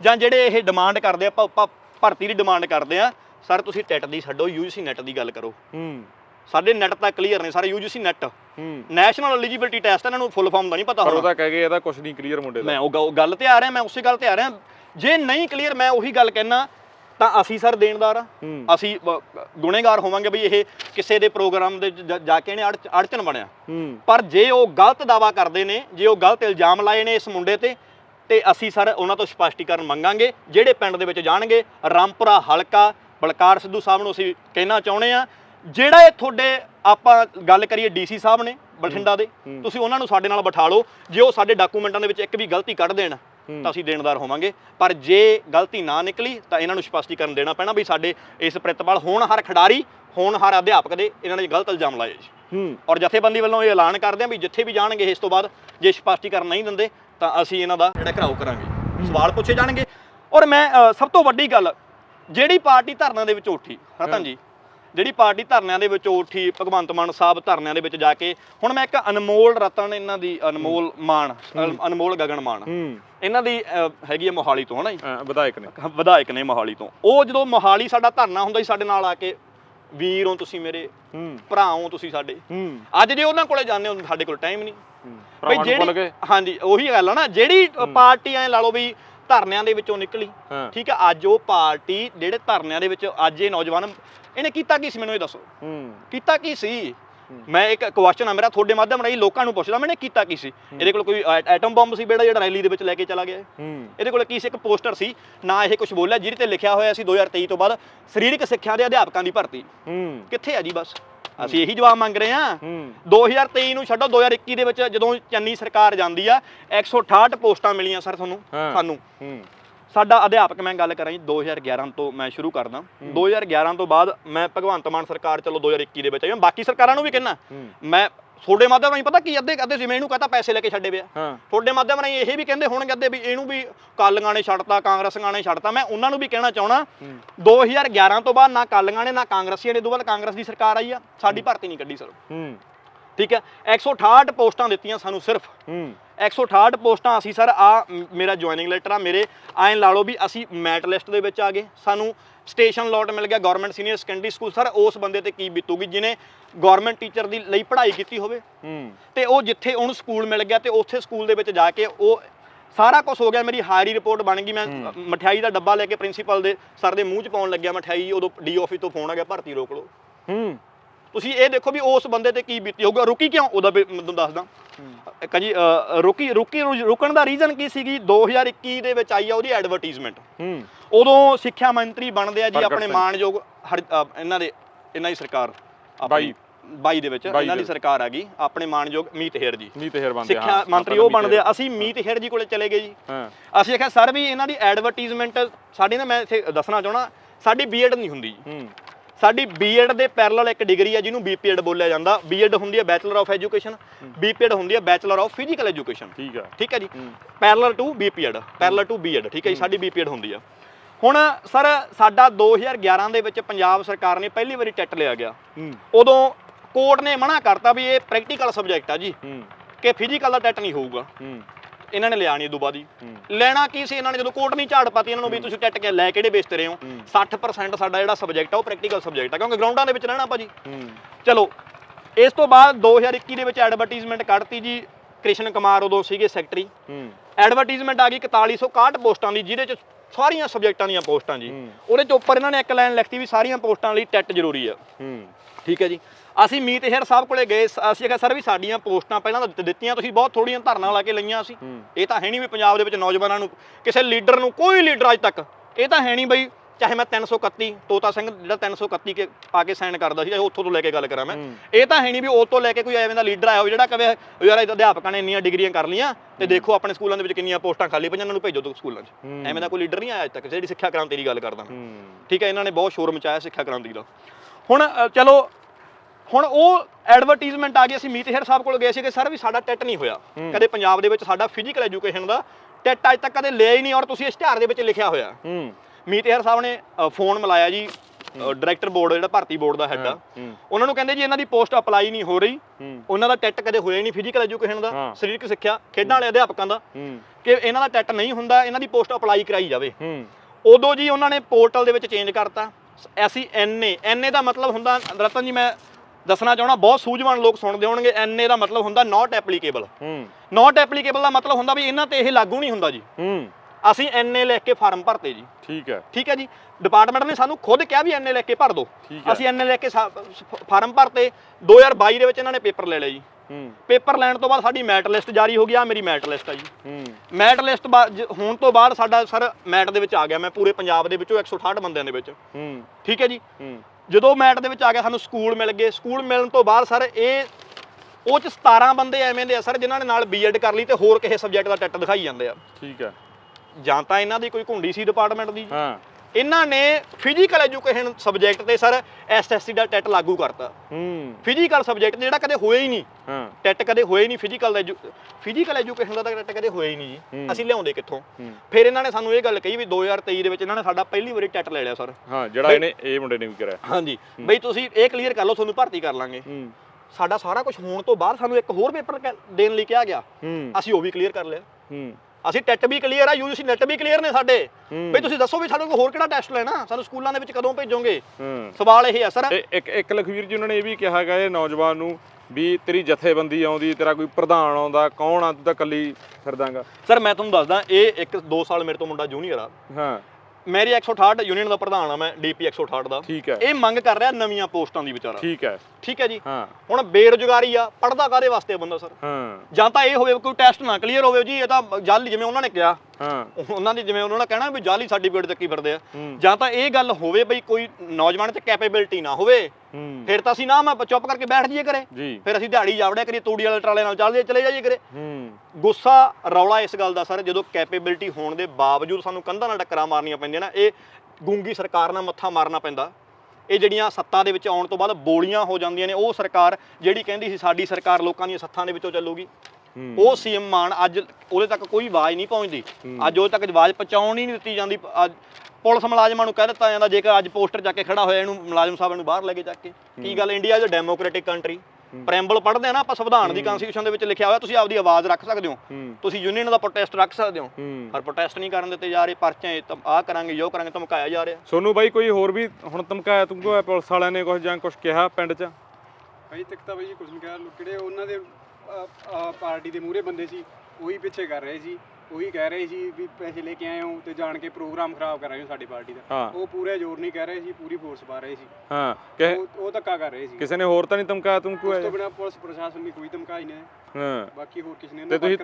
ਜਾਂ ਜਿਹੜੇ ਇਹ ਡਿਮਾਂਡ ਕਰਦੇ ਆ ਭ- ਭ- ਭਰਤੀ ਦੀ ਡਿਮਾਂਡ ਕਰਦੇ ਆ ਸਰ ਤੁਸੀਂ ਟੈਟ ਦੀ ਛੱਡੋ ਯੂਜੀਸੀ ਨੈਟ ਦੀ ਗੱਲ ਕਰੋ। ਹੂੰ। ਸਾਡੇ ਨੈਟ ਤਾਂ ਕਲੀਅਰ ਨੇ ਸਾਰੇ ਯੂਜੀਸੀ ਨੈਟ ਹੂੰ। ਨੈਸ਼ਨਲ ਐਲੀਜੀਬਿਲਟੀ ਟੈਸਟ ਇਹਨਾਂ ਨੂੰ ਫੁੱਲ ਫਾਰਮ ਦਾ ਨਹੀਂ ਪਤਾ ਉਹ ਹੋਣਾ। ਤਾਂ ਕਹਿ ਗਏ ਇਹਦਾ ਕੁਝ ਨਹੀਂ ਕਲੀਅਰ ਮੁੰਡੇ ਮੈਂ ਦਾ। ਗ- ਉਹ ਗੱਲ ਤੇ ਆ ਰਿਹਾ ਮੈਂ ਉਸੇ ਗੱਲ ਤੇ ਆ ਰਿਹਾ। ਜੇ ਨਹੀਂ ਕਲੀਅਰ ਮੈਂ ਉਹੀ ਗੱਲ ਕਹਿਣਾ ਤਾਂ ਅਸੀਂ ਸਰ ਦੇਣਦਾਰ ਆ। ਅਸੀਂ ਗੁਨੇਗਾਰ ਹੋਵਾਂਗੇ ਵੀ ਇਹ ਕਿਸੇ ਦੇ ਪ੍ਰੋਗਰਾਮ ਦੇ ਜ- ਕੇ ਨੇ ਅੜਚ- ਅੜਚਨ ਬਣਿਆ। ਪਰ ਜੇ ਉਹ ਗਲਤ ਦਾਵਾ ਕਰਦੇ ਨੇ ਜੇ ਉਹ ਗਲਤ ਇਲਜ਼ਾਮ ਲਾਏ ਨੇ ਇਸ ਮੁੰਡੇ ਤੇ ਤੇ ਅਸੀਂ ਸਰ ਉਹਨਾਂ ਤੋਂ ਸਪਸ਼ਟੀਕਰਨ ਮੰਗਾਂਗੇ ਜਿਹੜੇ ਪਿੰਡ ਦੇ ਵਿੱਚ ਜਾਣਗੇ ਰਾਮਪੁਰਾ ਹਲਕਾ ਬਲਕਾਰ ਸਿੱਧੂ ਸਾਹਿਬ ਨੂੰ ਅਸੀਂ ਕਹਿਣਾ ਚਾਹੁੰਦੇ ਆ ਜਿਹੜਾ ਇਹ ਤੁਹਾਡੇ ਆਪਾਂ ਗੱਲ ਕਰੀਏ ਡੀਸੀ ਸਾਹਿਬ ਨੇ ਬਠਿੰਡਾ ਦੇ ਤੁਸੀਂ ਉਹਨਾਂ ਨੂੰ ਸਾਡੇ ਨਾਲ ਬਿਠਾ ਲਓ। ਜੇ ਉਹ ਸਾਡੇ ਡਾਕੂਮੈਂਟਾਂ ਦੇ ਵਿੱਚ ਇੱਕ ਵੀ ਗਲਤੀ ਕੱਢ ਦੇਣ ਤਾਂ ਅਸੀਂ ਦੇਣਦਾਰ ਹੋਵਾਂਗੇ। ਪਰ ਜੇ ਗਲਤੀ ਨਾ ਨਿਕਲੀ ਤਾਂ ਇਹਨਾਂ ਨੂੰ ਸਪਸ਼ਟੀਕਰਨ ਦੇਣਾ ਪੈਣਾ ਵੀ ਸਾਡੇ ਇਸ ਪ੍ਰਿਤਪਾਲ ਹੋਣਹਾਰ ਖਿਡਾਰੀ ਹੋਣਹਾਰ ਅਧਿਆਪਕ ਦੇ ਇਹਨਾਂ ਨੇ ਗਲਤ ਇਲਜ਼ਾਮ ਲਾਏ ਜੀ। ਹੂੰ। ਔਰ ਜਥੇਬੰਦੀ ਵੱਲੋਂ ਇਹ ਐਲਾਨ ਕਰਦੇ ਆ ਵੀ ਜਿੱਥੇ ਵੀ ਜਾਣਗੇ ਇਸ ਤੋਂ ਬਾਅਦ ਜੇ ਸਪਸ਼ਟੀਕਰਨ ਨਹੀਂ ਦਿੰਦੇ ਤਾਂ ਅਸੀਂ ਇਹਨਾਂ ਦਾ ਜਿਹੜਾ ਘਰਾਓ ਕਰਾਂਗੇ। ਸਵਾਲ ਪੁੱਛੇ ਜਾਣਗੇ। ਔਰ ਮੈਂ ਸਭ ਤੋਂ ਵੱਡੀ ਗੱਲ ਜਿਹੜੀ ਪਾਰਟੀ ਧਰਨਿਆਂ ਦੇ ਵਿੱਚ ਉੱਠੀ ਰਤਨ ਜੀ ਜਿਹੜੀ ਪਾਰਟੀ ਧਰਨਿਆਂ ਦੇ ਵਿੱਚ ਉੱਠੀ ਭਗਵੰਤ ਮਾਨ ਸਾਹਿਬ ਧਰਨਿਆਂ ਦੇ ਵਿੱਚ ਜਾ ਕੇ ਹੁਣ ਮੈਂ ਇੱਕ ਅਨਮੋਲ ਰਤਨ ਇਹਨਾਂ ਦੀ ਅਨਮੋਲ ਮਾਨ ਅਨਮੋਲ ਗਗਨ ਮਾਨ ਹੂੰ ਇਹਨਾਂ ਦੀ ਹੈਗੀ ਹੈ ਮੋਹਾਲੀ ਤੋਂ ਹਨਾ ਵਿਧਾਇਕ ਨੇ। ਵਿਧਾਇਕ ਨੇ ਮੋਹਾਲੀ ਤੋਂ। ਉਹ ਜਦੋਂ ਮੋਹਾਲੀ ਸਾਡਾ ਧਰਨਾ ਹੁੰਦਾ ਸੀ ਸਾਡੇ ਨਾਲ ਆ ਕੇ ਵੀਰੋਂ ਤੁਸੀਂ ਮੇਰੇ ਹੂੰ। ਭਰਾਓਂ ਤੁਸੀਂ ਸਾਡੇ ਹੂੰ। ਅੱਜ ਜੇ ਉਹਨਾਂ ਕੋਲੇ ਜਾਂਦੇ ਹੋ ਸਾਡੇ ਕੋਲ ਟਾਈਮ ਨਹੀਂ। ਭੁੱਲ ਗਏ। ਹਾਂਜੀ ਉਹੀ ਗੱਲ ਆ ਨਾ ਜਿਹੜੀ ਪਾਰਟੀ ਐ ਲਾ ਲਓ ਵੀ ਧਰਨਿਆਂ ਦੇ ਵਿੱਚੋਂ ਨਿਕਲੀ। ਠੀਕ ਹੈ ਅੱਜ ਉਹ ਪਾਰਟੀ ਜਿਹੜੇ ਧਰਨਿਆਂ ਦੇ ਵਿੱਚ ਅੱਜ ਇਹ ਨੌਜਵਾਨ ਇਹਨੇ ਕੀਤਾ ਕੀ ਸੀ ਮੈਨੂੰ ਇਹ ਦੱਸੋ? ਹੂੰ। ਕੀਤਾ ਕੀ ਸੀ? ਮੈਂ ਇੱਕ ਕੁਐਸਚਨ ਆ ਮੇਰਾ ਤੁਹਾਡੇ ਮਾਧਿਅਮ ਰਾਹੀਂ ਲੋਕਾਂ ਨੂੰ ਪੁੱਛਦਾ ਮੈਨੇ ਕੀਤਾ ਕੀ ਸੀ? ਇਹਦੇ ਕੋਲ ਕੋਈ ਐਟਮ ਬੰਬ ਸੀ ਬੇੜਾ ਜਿਹੜਾ ਰੈਲੀ ਦੇ ਵਿੱਚ ਲੈ ਕੇ ਚਲਾ ਗਿਆ ਇਹਦੇ ਕੋਲ ਕੀ ਸੀ? ਇੱਕ ਪੋਸਟਰ ਸੀ ਨਾ ਇਹ ਕੁਝ ਬੋਲਿਆ ਜਿਹਦੇ ਤੇ ਲਿਖਿਆ ਹੋਇਆ ਸੀ 2023 ਤੋਂ ਬਾਅਦ ਸਰੀਰਕ ਸਿੱਖਿਆ ਦੇ ਅਧਿਆਪਕਾਂ ਦੀ ਭਰਤੀ। ਕਿੱਥੇ ਆ ਜੀ ਬਸ? ਅਸੀਂ ਇਹੀ ਜਵਾਬ ਮੰਗ ਰਹੇ ਹਾਂ। ਹੂੰ। 2023 ਨੂੰ ਛੱਡੋ 2021 ਦੇ ਵਿੱਚ ਜਦੋਂ ਚੰਨੀ ਸਰਕਾਰ ਜਾਂਦੀ ਆ 168 ਪੋਸਟਾਂ ਮਿਲੀਆਂ ਸਰ ਤੁਹਾਨੂੰ। ਸਾਨੂੰ। ਸਾਡਾ ਅਧਿਆਪਕ ਮੈਂ ਗੱਲ ਕਰਾਂ ਜੀ 2011 ਤੋਂ ਮੈਂ ਸ਼ੁਰੂ ਕਰਦਾ। 2011 ਤੋਂ ਬਾਅਦ ਮੈਂ ਭਗਵੰਤ ਮਾਨ ਸਰਕਾਰ ਚਲੋ 2021 ਦੇ ਵਿੱਚ ਆਈ ਮੈਂ ਬਾਕੀ ਸਰਕਾਰਾਂ ਨੂੰ ਵੀ ਕਹਿਣਾ। ਮੈਂ ਤੁਹਾਡੇ ਮਾਧਿਅਮ ਰਾਹੀਂ ਪਤਾ ਕੀ ਅੱਧੇ ਅੱਧੇ ਜਿਵੇਂ ਇਹਨੂੰ ਕਹਤਾ ਪੈਸੇ ਲੈ ਕੇ ਛੱਡੇ ਪਿਆ। ਤੁਹਾਡੇ ਮਾਧਿਅਮ ਰਾਹੀਂ ਇਹ ਵੀ ਕਹਿੰਦੇ ਹੋਣਗੇ ਅੱਧੇ ਵੀ ਇਹਨੂੰ ਵੀ ਕਾਲੀਆਂ ਨੇ ਛੱਡਤਾ ਕਾਂਗਰਸੀਆਂ ਨੇ ਛੱਡਤਾ। ਮੈਂ ਉਹਨਾਂ ਨੂੰ ਵੀ ਕਹਿਣਾ ਚਾਹਣਾ 2011 ਤੋਂ ਬਾਅਦ ਨਾ ਕਾਲੀਆਂ ਨੇ ਨਾ ਕਾਂਗਰਸੀਆਂ ਨੇ। ਤੋਂ ਬਾਅਦ ਕਾਂਗਰਸ ਦੀ ਸਰਕਾਰ ਆਈ ਆ। ਸਾਡੀ ਭਰਤੀ ਨਹੀਂ ਕੱਢੀ ਸਰ। ਠੀਕ ਹੈ? 168 ਪੋਸਟਾਂ ਦਿੱਤੀਆਂ ਸਾਨੂੰ ਸਿਰਫ। ਹੂੰ। 168 ਪੋਸਟਾਂ ਅਸੀਂ ਸਰ ਆ ਮੇਰਾ ਜੁਆਇਨਿੰਗ ਲੈਟਰ ਆ ਮੇਰੇ ਐਂ ਲਾ ਲਓ ਵੀ ਅਸੀਂ ਮੈਟ ਲਿਸਟ ਦੇ ਵਿੱਚ ਆ ਗਏ। ਸਾਨੂੰ ਸਟੇਸ਼ਨ ਲੋਟ ਮਿਲ ਗਿਆ government senior secondary school sir ਉਸ ਬੰਦੇ ਤੇ ਕੀ ਬੀਤੂਗੀ ਜਿਹਨੇ ਗਵਰਨਮੈਂਟ ਟੀਚਰ ਦੀ ਲਈ ਪੜ੍ਹਾਈ ਕੀਤੀ ਹੋਵੇ। ਹੂੰ। ਤੇ ਉਹ ਜਿੱਥੇ ਉਹਨੂੰ ਸਕੂਲ ਮਿਲ ਗਿਆ ਤੇ ਉੱਥੇ ਸਕੂਲ ਦੇ ਵਿੱਚ ਜਾ ਕੇ ਉਹ ਸਾਰਾ ਕੁਝ ਹੋ ਗਿਆ। ਮੇਰੀ ਹਾਇਰੀ ਰਿਪੋਰਟ ਬਣ ਗਈ। ਮੈਂ ਮਠਿਆਈ ਦਾ ਡੱਬਾ ਲੈ ਕੇ ਪ੍ਰਿੰਸੀਪਲ ਦੇ ਸਰ ਦੇ ਮੂੰਹ 'ਚ ਪਾਉਣ ਲੱਗਿਆ। ਮਠਿਆਈ ਉਦੋਂ ਡੀ ਆਫਿਸ ਤੋਂ ਫੋਨ ਆ ਗਿਆ ਭਰਤੀ ਰੋਕ ਲਓ। ਹੂੰ। ਤੁਸੀਂ ਇਹ ਦੇਖੋ ਵੀ ਉਸ ਬੰਦੇ ਤੇ ਕੀ ਬੀਤੀ ਹੋਊਗਾ ਰੁਕੀ ਕਿਉਂ? ਉਹਦਾ ਮੈਂ ਤੁਹਾਨੂੰ ਦੱਸਦਾ। ਅ, ਰੁਕੀ ਰੁਕੀ ਰੁਕਣ ਦਾ ਰੀਜ਼ਨ ਕੀ ਸੀਗੀ? 2021 ਦੇ ਵਿੱਚ ਆਈ ਆ ਉਹਦੀ ਐਡਵਰਟਾਈਜ਼ਮੈਂਟ ਉਦੋਂ ਸਿੱਖਿਆ ਮੰਤਰੀ ਬਣਦੇ ਆ ਜੀ ਆਪਣੇ ਅ, ਇਹਨਾਂ ਦੇ ਇਹਨਾਂ ਦੀ ਸਰਕਾਰ ਬਾਈ। 22 ਦੇ ਵਿੱਚ ਇਹਨਾਂ ਦੀ। ਸਰਕਾਰ ਆ ਗਈ ਆਪਣੇ ਮਾਣਯੋਗ ਮੀਤ ਹੇਰ ਜੀ। ਨੀਤ ਹੇਰ ਬੰਦੇ ਸਿੱਖਿਆ ਮੰਤਰੀ ਉਹ ਬਣਦੇ ਆ। ਅਸੀਂ ਮੀਤ ਹੇਰ ਜੀ ਕੋਲੇ ਚਲੇ ਗਏ ਜੀ। ਅਸੀਂ ਆਖਿਆ ਸਰ ਵੀ ਇਹਨਾਂ ਦੀ ਐਡਵਰਟਾਈਜ਼ਮੈਂਟ ਸਾਡੀ ਨਾ ਮੈਂ ਇੱਥੇ ਦੱਸਣਾ ਚਾਹਣਾ ਸਾਡੀ ਬੀਐਡ ਨਹੀਂ ਹੁੰਦੀ ਸਾਡੀ ਬੀਐਡ ਦੇ ਪੈਰਲਲ ਇੱਕ ਡਿਗਰੀ ਹੈ ਜਿਹਨੂੰ ਬੀਪੀਐਡ ਬੋਲਿਆ ਜਾਂਦਾ। ਬੀਐਡ ਹੁੰਦੀ ਹੈ ਬੈਚਲਰ ਆਫ ਐਜੂਕੇਸ਼ਨ ਬੀਪੀਐਡ ਹੁੰਦੀ ਹੈ ਬੈਚਲਰ ਆਫ ਫਿਜ਼ੀਕਲ ਐਜੂਕੇਸ਼ਨ ਠੀਕ ਆ। ਠੀਕ ਹੈ। ਜੀ parallel to BPEd parallel to BEd ਠੀਕ ਹੈ ਜੀ? ਸਾਡੀ ਬੀਪੀਐਡ ਹੁੰਦੀ ਆ। ਹੁਣ ਸਰ ਸਾਡਾ 2011 ਦੇ ਵਿੱਚ ਪੰਜਾਬ ਸਰਕਾਰ ਨੇ ਪਹਿਲੀ ਵਾਰੀ ਟੈਟ ਲਿਆ ਗਿਆ। ਹੂੰ। ਉਦੋਂ ਕੋਰਟ ਨੇ ਮਨਾ ਕਰਤਾ ਵੀ ਇਹ ਪ੍ਰੈਕਟੀਕਲ ਸਬਜੈਕਟ ਆ ਜੀ। ਹੂੰ। ਕਿ ਫਿਜ਼ੀਕਲ ਦਾ ਟੈਟ ਨਹੀਂ ਹੋਊਗਾ। ਹੂੰ। ਇਹਨਾਂ ਨੇ ਲਿਆ ਨਹੀਂ ਹੀ। ਹੂੰ। ਲੈਣਾ ਕੀ ਸੀ ਇਹਨਾਂ ਨੇ? ਜਦੋਂ ਕੋਰਟ ਨਹੀਂ ਝਾੜ ਪਾਤੀ ਇਹਨਾਂ ਨੂੰ ਵੀ ਤੁਸੀਂ ਟੈਟ ਕੇ ਲੈ ਕਿਹੜੇ ਬੇਸ ਤੇ ਰਹੇ ਹੋ? 60% ਸਾਡਾ ਜਿਹੜਾ ਸਬਜੈਕਟ ਆ ਉਹ ਪ੍ਰੈਕਟੀਕਲ ਸਬਜੈਕਟ ਆ ਕਿਉਂਕਿ ਗਰਾਊਂਡਾਂ ਦੇ ਵਿੱਚ ਰਹਿਣਾ ਭਾਜੀ। ਚਲੋ ਇਸ ਤੋਂ ਬਾਅਦ 2021 ਦੇ ਵਿੱਚ ਐਡਵਰਟਾਈਜ਼ਮੈਂਟ ਕੱਢਤੀ ਜੀ ਕ੍ਰਿਸ਼ਨ ਕੁਮਾਰ ਉਦੋਂ ਸੀਗੇ ਸੈਕਟਰੀ ਐਡਵਰਟਾਈਜ਼ਮੈਂਟ ਆ ਗਈ 4161 ਪੋਸਟਾਂ ਦੀ ਜਿਹਦੇ ਚ ਸਾਰੀਆਂ ਸਬਜੈਕਟਾਂ ਦੀਆਂ ਪੋਸਟਾਂ ਜੀ। ਉਹਦੇ ਚ ਉੱਪਰ ਇਹਨਾਂ ਨੇ ਇੱਕ ਲਾਈਨ ਲਿਖਤੀ ਵੀ ਸਾਰੀਆਂ ਪੋਸਟਾਂ ਲਈ ਟੈਟ ਜ਼ਰੂਰੀ ਆ। ਹੂੰ। ਠੀਕ ਹੈ ਜੀ। ਅਸੀਂ ਮੀਤ ਹੇਰ ਸਾਹਿਬ ਕੋਲੇ ਗਏ ਅਸੀਂ ਕਿਹਾ ਸਰ ਵੀ ਸਾਡੀਆਂ ਪੋਸਟਾਂ ਪਹਿਲਾਂ ਤਾਂ ਦਿੱਤ- ਦਿੱਤੀਆਂ ਤੁਸੀਂ ਬਹੁਤ ਥੋੜੀਆਂ ਧਰਨਾ ਲਾ ਕੇ ਲਈਆਂ ਅਸੀਂ। ਇਹ ਤਾਂ ਹੈ ਨਹੀਂ ਵੀ ਪੰਜਾਬ ਦੇ ਵਿੱਚ ਨੌਜਵਾਨਾਂ ਨੂੰ ਕਿਸੇ ਲੀਡਰ ਨੂੰ ਕੋਈ ਲੀਡਰ ਅੱਜ ਤੱਕ ਇਹ ਤਾਂ ਹੈ ਨਹੀਂ ਬਈ ਚਾਹੇ ਮੈਂ 331 ਤੋਤਾ ਸਿੰਘ ਜਿਹੜਾ 331 ਕੇ ਪਾ ਕੇ ਸਾਈਨ ਕਰਦਾ ਸੀ ਚਾਹੇ ਉੱਥੋਂ ਤੋਂ ਲੈ ਕੇ ਗੱਲ ਕਰਾਂ ਮੈਂ। ਇਹ ਤਾਂ ਹੈ ਨਹੀਂ ਵੀ ਉਹ ਤੋਂ ਲੈ ਕੇ ਕੋਈ ਐਵੇਂ ਦਾ ਲੀਡਰ ਆਇਆ ਹੋਵੇ ਜਿਹੜਾ ਕਵੇ ਯਾਰ ਇਹ ਅਧਿਆਪਕਾਂ ਨੇ ਇੰਨੀਆਂ ਡਿਗਰੀਆਂ ਕਰ ਲੀਆਂ ਤੇ ਦੇਖੋ ਆਪਣੇ ਸਕੂਲਾਂ ਦੇ ਵਿੱਚ ਕਿੰਨੀਆਂ ਪੋਸਟਾਂ ਖਾਲੀ ਪਈਆਂ ਇਹਨਾਂ ਨੂੰ ਭੇਜੋ ਦੋ ਸਕੂਲਾਂ 'ਚ। ਐਵੇਂ ਦਾ ਕੋਈ ਲੀਡਰ ਨਹੀਂ ਆਇਆ ਅੱਜ ਤੱਕ ਜਿਹੜੀ ਸਿੱਖਿਆ ਕ੍ਰਾਂਤੀ ਦੀ ਗੱਲ ਕਰਦਾ ਮੈਂ। ਠੀਕ ਹੈ ਇਹਨਾਂ ਨੇ ਬਹੁਤ ਸ਼ੋਰ ਮਚਾਇਆ ਸਿੱਖਿਆ ਕ੍ਰਾਂਤੀ ਦਾ। ਹੁਣ ਚਲੋ ਹੁਣ ਉਹ ਐਡਵਰਟਾਈਜ਼ਮੈਂਟ ਆ ਗਈ ਅਸੀਂ ਮੀਤ ਹੇਰ ਸਾਹਿਬ ਕੋਲ ਗਏ ਸੀਗੇ ਸਰ ਵੀ ਸਾਡਾ ਟੈਟ ਨਹੀਂ ਹੋਇਆ। ਕਦੇ ਪੰਜਾਬ ਦੇ ਵਿੱਚ ਸਾਡਾ ਫਿਜ਼ੀਕਲ ਐਜੂਕੇਸ਼ਨ ਦਾ ਟੈਟ ਅੱਜ ਤੱਕ ਕਦੇ ਲਿਆ ਹੀ ਨਹੀਂ ਔਰ ਤੁਸੀਂ ਇਸ਼ਤਿਹਾਰ ਦੇ ਵਿੱਚ ਲਿਖਿਆ ਹੋਇਆ। ਮੀਤ ਹੇਰ ਸਾਹਿਬ ਨੇ ਫੋਨ ਮਿਲਾਇਆ ਜੀ ਡਾਇਰੈਕਟਰ ਬੋਰਡ ਜਿਹੜਾ ਭਰਤੀ ਬੋਰਡ ਦਾ ਹੈਡ ਆ। ਉਹਨਾਂ ਨੂੰ ਕਹਿੰਦੇ ਜੀ ਇਹਨਾਂ ਦੀ ਪੋਸਟ ਅਪਲਾਈ ਨਹੀਂ ਹੋ ਰਹੀ। ਉਹਨਾਂ ਦਾ ਟੈਟ ਕਦੇ ਹੋਇਆ ਹੀ ਨਹੀਂ ਫਿਜ਼ੀਕਲ ਐਜੂਕੇਸ਼ਨ ਦਾ। ਸਰੀਰਕ ਸਿੱਖਿਆ ਖੇਡਾਂ ਵਾਲੇ ਅਧਿਆਪਕਾਂ ਦਾ ਕਿ ਇਹਨਾਂ ਦਾ ਟੈਟ ਨਹੀਂ ਹੁੰਦਾ ਇਹਨਾਂ ਦੀ ਪੋਸਟ ਅਪਲਾਈ ਕਰਾਈ ਜਾਵੇ। ਉਦੋਂ ਜੀ ਉਹਨਾਂ ਨੇ ਪੋਰਟਲ ਦੇ ਵਿੱਚ ਚੇਂਜ ਕਰਤਾ। ਐਸੀ ਐਨਏ ਐਨਏ ਦਾ ਮਤਲਬ ਹੁੰਦਾ ਰਤਨ ਜੀ ਮੈਂ ਦੱਸਣਾ ਚਾਹਣਾ ਬਹੁਤ ਸੂਝਵਾਨ ਲੋਕ ਸੁਣਦੇ ਹੋਣਗੇ ਐਨਏ ਦਾ ਮਤਲਬ ਹੁੰਦਾ ਨਾਟ ਐਪਲੀਕੇਬਲ ਹੂੰ। ਨਾਟ ਐਪਲੀਕੇਬਲ ਦਾ ਮਤਲਬ ਹੁੰਦਾ ਵੀ ਇਹਨਾਂ ਤੇ ਇਹ ਲਾਗੂ ਨਹੀਂ ਹੁੰਦਾ ਜੀ। ਹੂੰ। ਅਸੀਂ ਐਨਏ ਲਿਖ ਕੇ ਫਾਰਮ ਭਰਤੇ ਜੀ। ਠੀਕ ਹੈ। ਠੀਕ ਹੈ ਜੀ। ਡਿਪਾਰਟਮੈਂਟ ਨੇ ਸਾਨੂੰ ਖੁਦ ਕਿਹਾ ਵੀ ਐਨਏ ਲਿਖ ਕੇ ਭਰ ਦਿਓ ਹੈ। ਅਸੀਂ ਐਨਏ ਲਿਖ ਕੇ ਫਾਰਮ ਭਰਤੇ। 2022 ਦੇ ਵਿੱਚ ਇਹਨਾਂ ਨੇ ਪੇਪਰ ਲੈ ਲਿਆ ਜੀ। ਹੂੰ। ਪੇਪਰ ਲੈਣ ਤੋਂ ਬਾਅਦ ਸਾਡੀ ਮੈਟ ਲਿਸਟ ਜਾਰੀ ਹੋ ਗਈ ਆ ਮੇਰੀ ਮੈਟ ਲਿਸਟ ਆ ਜੀ। ਹੂੰ। ਮੈਟ ਲਿਸਟ ਹੋਣ ਤੋਂ ਬਾਅਦ ਸਾਡਾ ਸਰ ਮੈਟ ਦੇ ਵਿੱਚ ਆ ਗਿਆ। ਮੈਂ ਪੂਰੇ ਪੰਜਾਬ ਦੇ ਵਿੱਚੋਂ 168 ਬੰਦਿਆਂ ਦੇ ਵਿੱਚ। ਹੂੰ। ਠੀਕ ਹੈ ਜੀ। ਜਦੋਂ ਮੈਟ ਦੇ ਵਿੱਚ ਆ ਗਿਆ ਸਾਨੂੰ ਸਕੂਲ ਮਿਲ ਗਏ। ਸਕੂਲ ਮਿਲਣ ਤੋਂ ਬਾਅਦ ਸਰ ਇਹ ਉਹ ਚ 17 ਬੰਦੇ ਐਵੇਂ ਦੇ ਆ ਸਰ ਜਿਨ੍ਹਾਂ ਨੇ ਨਾਲ ਬੀਐਡ ਕਰ ਲਈ ਤੇ ਹੋਰ ਕਿਸੇ ਸਬਜੈਕਟ ਦਾ ਟੈਟ ਦਿਖਾਈ ਜਾਂਦੇ ਆ। ਠੀਕ ਹੈ ਜਾਂ ਤਾਂ ਇਹਨਾਂ ਦੀ ਕੋਈ ਘੁੰਡੀ ਸੀ ਡਿਪਾਰਟਮੈਂਟ ਦੀ। ਹਾਂ। ਇਹਨਾਂ ਨੇ ਫਿਜ਼ੀਕਲ ਐਜੂਕੇਸ਼ਨ ਸਬਜੈਕਟ ਤੇ ਸਰ ਐਸਐਸਸੀ ਦਾ ਟੈਟ ਲਾਗੂ ਕਰਤਾ। ਹੂੰ। ਫਿਜ਼ੀਕਲ ਸਬਜੈਕਟ ਜਿਹੜਾ ਕਦੇ ਹੋਇਆ ਹੀ ਨਹੀਂ। ਹਾਂ। ਟੈਟ ਕਦੇ ਹੋਇਆ ਹੀ ਨਹੀਂ ਫਿਜ਼ੀਕਲ ਦਾ ਫਿਜ਼ੀਕਲ ਐਜੂਕੇਸ਼ਨ ਦਾ ਟੈਟ ਕਦੇ ਹੋਇਆ ਹੀ ਨਹੀਂ ਜੀ। ਅਸੀਂ ਲਿਆਉਂਦੇ ਕਿੱਥੋਂ? ਫਿਰ ਇਹਨਾਂ ਨੇ ਸਾਨੂੰ ਇਹ ਗੱਲ ਕਹੀ ਵੀ 2023 ਦੇ ਵਿੱਚ ਇਹਨਾਂ ਨੇ ਸਾਡਾ ਪਹਿਲੀ ਵਾਰੀ ਟੈਟ ਲੈ ਲਿਆ ਸਰ। ਹਾਂ ਜਿਹੜਾ ਇਹਨੇ ਇਹ ਮੁੰਡੇ ਨੇ ਵੀ ਕਰਿਆ। ਹਾਂਜੀ। ਬਈ ਤੁਸੀਂ ਇਹ ਕਲੀਅਰ ਕਰ ਲਓ ਤੁਹਾਨੂੰ ਭਰਤੀ ਕਰ ਲਾਂਗੇ। ਹੂੰ। ਸਾਡਾ ਸਾਰਾ ਕੁਝ ਹੋਣ ਤੋਂ ਬਾਅਦ ਸਾਨੂੰ ਇੱਕ ਹੋਰ ਪੇਪਰ ਦੇਣ ਲਈ ਕਿਹਾ ਗਿਆ। ਹੂੰ। ਅਸੀਂ ਉਹ ਵੀ ਕਲੀਅਰ ਕਰ ਲਿਆ। ਹੂੰ। ਅਸੀਂ ਟੈਟ ਵੀ ਕਲੀਅਰ ਆ ਯੂਜੀਸੀ ਨੈਟ ਵੀ ਕਲੀਅਰ ਨੇ ਸਾਡੇ। ਬਈ ਤੁਸੀਂ ਦੱਸੋ ਵੀ ਸਾਡੇ ਕੋਲ ਹੋਰ ਕਿਹੜਾ ਟੈਸਟ ਲੈਣਾ? ਸਾਨੂੰ ਸਕੂਲਾਂ ਦੇ ਵਿੱਚ ਕਦੋਂ ਭੇਜੋਗੇ? ਸਵਾਲ ਇਹ ਹੈ ਸਰ ਇੱਕ ਇੱਕ ਲਖਵੀਰ ਜੀ ਉਹਨਾਂ ਨੇ ਇਹ ਵੀ ਕਿਹਾ ਹੈਗਾ ਇਹ ਨੌਜਵਾਨ ਨੂੰ ਵੀ ਤੇਰੀ ਜਥੇਬੰਦੀ ਆਉਂਦੀ ਤੇਰਾ ਕੋਈ ਪ੍ਰਧਾਨ ਆਉਂਦਾ ਕੌਣ ਆ? ਤੂੰ ਤਾਂ ਕੱਲੀ ਫਿਰਦਾਂਗਾ। ਸਰ ਮੈਂ ਤੁਹਾਨੂੰ ਦੱਸਦਾ ਇਹ ਇੱਕ 2 ਸਾਲ ਮੇਰੇ ਤੋਂ ਮੁੰਡਾ ਜੂਨੀਅਰ ਆ। ਹਾਂ। ਮੇਰੀ 168 ਯੂਨੀਅਨ ਦਾ ਪ੍ਰਧਾਨ ਆ ਮੈਂ ਡੀਪੀ 168 ਦਾ। ਠੀਕ ਹੈ। ਇਹ ਮੰਗ ਕਰ ਰਿਹਾ ਨਵੀਆਂ ਪੋਸਟਾਂ ਦੀ ਵਿਚਾਰਾ। ਠੀਕ ਹੈ। ਠੀਕ ਹੈ ਜੀ? ਹਾਂ। ਹੁਣ ਬੇਰੁਜ਼ਗਾਰੀ ਆ ਪੜਦਾ ਕਾਦੇ ਵਾਸਤੇ ਬੰਦਾ ਸਰ? ਹਾਂ। ਜਾਂ ਤਾਂ ਇਹ ਹੋਵੇ ਕੋਈ ਟੈਸਟ ਨਾ ਕਲੀਅਰ ਹੋਵੇ ਜੀ ਇਹ ਤਾਂ ਜਾਲੀ ਜਿਵੇਂ ਉਹਨਾਂ ਨੇ ਕਿਹਾ। ਹਾਂ। ਉਹਨਾਂ ਦੀ ਜਿਵੇਂ ਉਹਨਾਂ ਨੇ ਕਹਿਣਾ ਵੀ ਜਾਲੀ ਸਰਟੀਫਿਕੇਟ ਚੱਕੀ ਫਿਰਦੇ ਆ। ਜਾਂ ਤਾਂ ਇਹ ਗੱਲ ਹੋਵੇ ਬਈ ਕੋਈ ਨੌਜਵਾਨ 'ਚ ਕੈਪੇਬਿਲਿਟੀ ਨਾ ਹੋਵੇ ਫਿਰ ਤਾਂ ਅਸੀਂ ਨਾ ਮੈਂ ਚੁੱਪ ਕਰਕੇ ਬੈਠ ਜਾਈਏ ਕਰੇ ਫਿਰ ਅਸੀਂ ਦਿਹਾੜੀ ਜਾਵੜਿਆ ਕਰੀਏ ਤੂੜੀ ਵਾਲੇ ਟਰਾਲੇ ਨਾਲ ਚੱਲਦੇ ਚਲੇ ਜਾਈਏ ਕਰੇ ਗੁੱਸਾ ਰੌਲਾ ਇਸ ਗੱਲ ਦਾ ਸਰ ਜਦੋਂ ਕੈਪੇਬਿਲਿਟੀ ਹੋਣ ਦੇ ਬਾਵਜੂਦ ਸਾਨੂੰ ਕੰਧਾਂ ਨਾਲ ਟੱਕਰਾਂ ਮਾਰਨੀਆਂ ਪੈਂਦੀਆਂ ਨਾ ਇਹ ਗੂੰਗੀ ਸਰਕਾਰ ਨਾਲ ਮੱਥਾ ਮਾਰਨਾ ਪੈਂਦਾ। ਇਹ ਜਿਹੜੀਆਂ ਸੱਤਾ ਦੇ ਵਿੱਚ ਆਉਣ ਤੋਂ ਬਾਅਦ ਬੋਲੀਆਂ ਹੋ ਜਾਂਦੀਆਂ ਨੇ ਉਹ ਸਰਕਾਰ ਜਿਹੜੀ ਕਹਿੰਦੀ ਸੀ ਸਾਡੀ ਸਰਕਾਰ ਲੋਕਾਂ ਦੀਆਂ ਸੱਥਾਂ ਦੇ ਵਿੱਚੋਂ ਚੱਲੂਗੀ। ਉਹ ਸੀਐਮ ਮਾਨ ਅੱਜ ਉਹਦੇ ਤੱਕ ਕੋਈ ਆਵਾਜ਼ ਨਹੀਂ ਪਹੁੰਚਦੀ। ਅੱਜ ਉਹਦੇ ਤੱਕ ਆਵਾਜ਼ ਪਹੁੰਚਾਉਣ ਹੀ ਨਹੀਂ ਦਿੱਤੀ ਜਾਂਦੀ। ਅੱਜ ਪੁਲਿਸ ਮੁਲਾਜ਼ਮਾਂ ਨੂੰ ਕਹਿ ਦਿੱਤਾ ਜਾਂਦਾ ਜੇਕਰ ਅੱਜ ਪੋਸਟਰ ਚੱਕ ਕੇ ਖੜਾ ਹੋਇਆ ਇਹਨੂੰ ਮੁਲਾਜ਼ਮ ਸਾਹਿਬ ਨੂੰ ਬਾਹਰ ਲੈ ਕੇ ਚੱਕ ਕੇ। ਕੀ ਗੱਲ India is democratic country. Preamble ਪੜ੍ਹਦੇ ਆ ਨਾ ਆਪਾਂ ਸੰਵਿਧਾਨ ਦੀ ਕਨਸਟੀਟਿਊਸ਼ਨ ਦੇ ਵਿੱਚ ਲਿਖਿਆ ਹੋਇਆ ਤੁਸੀਂ ਆਪਦੀ ਆਵਾਜ਼ ਰੱਖ ਸਕਦੇ ਹੋ। ਤੁਸੀਂ ਯੂਨੀਅਨ ਦਾ ਪ੍ਰੋਟੈਸਟ ਰੱਖ ਸਕਦੇ ਹੋ। ਪਰ ਪ੍ਰੋਟੈਸਟ ਨਹੀਂ ਕਰਨ ਦਿੱਤੇ ਜਾ ਰਹੇ ਪਰਚੇ ਆਹ ਕਰਾਂਗੇ ਜੋ ਕਰਾਂਗੇ ਧਮਕਾਇਆ ਜਾ ਰਿਹਾ। ਸੋਨੂੰ ਬਾਈ ਕੋਈ ਹੋਰ ਵੀ ਹੁਣ ਧਮਕਾਇਆ ਤੁਮਕੋ ਪੁਲਿਸ ਵਾਲਿਆਂ ਨੇ ਕੁਝ ਜਾਂ ਕੁਝ ਕਿਹਾ ਪਿੰਡ 'ਚ? ਅਜੇ ਤੱਕ ਤਾਂ ਬਈ ਕੁਝ ਨਹੀਂ ਕਿਹਾ ਲੋਕ ਕਿਹੜੇ ਉਹਨਾਂ ਦੇ ਅ, ਅ, ਪਾਰਟੀ ਦੇ ਮੂਹਰੇ ਬੰਦੇ ਸੀ ਉਹੀ ਪਿੱਛੇ ਕਰ ਰਹੇ ਸੀ ਉਹੀ ਕਹਿ ਰਹੇ ਸੀ ਵੀ ਪੈਸੇ ਲੈ ਕੇ ਆਏ ਹੋ ਤੇ ਜਾਣ ਕੇ ਪ੍ਰੋਗਰਾਮ ਖਰਾਬ ਕਰ ਰਹੇ ਹੋ ਸਾਡੀ ਪਾਰਟੀ ਦਾ। ਹਾਂ। ਉਹ ਪੂਰੇ ਜ਼ੋਰ ਨਹੀਂ ਕਹਿ ਰਹੇ ਸੀ ਪੂਰੀ ਫੋਰਸ ਪਾ ਰਹੇ ਸੀ। ਹਾਂ ਕਿ ਉਹ ਉਹ ਧੱਕਾ ਕਰ ਰਹੇ ਸੀ। ਕਿਸੇ ਨੇ ਹੋਰ ਤਾਂ ਨਹੀਂ ਧਮਕਾਇਆ ਤੁਮਕੋ ਉਸ ਤੋਂ ਬਿਨਾਂ ਪੁਲਿਸ ਪ੍ਰਸ਼ਾਸਨ ਨੇ ਕੋਈ ਧਮਕਾਈ ਨਹੀਂ ਹਾਂ। ਬਾਕੀ ਹੋਰ ਕਿਸੇ ਨੇ ਤੇ ਤੁਸੀਂ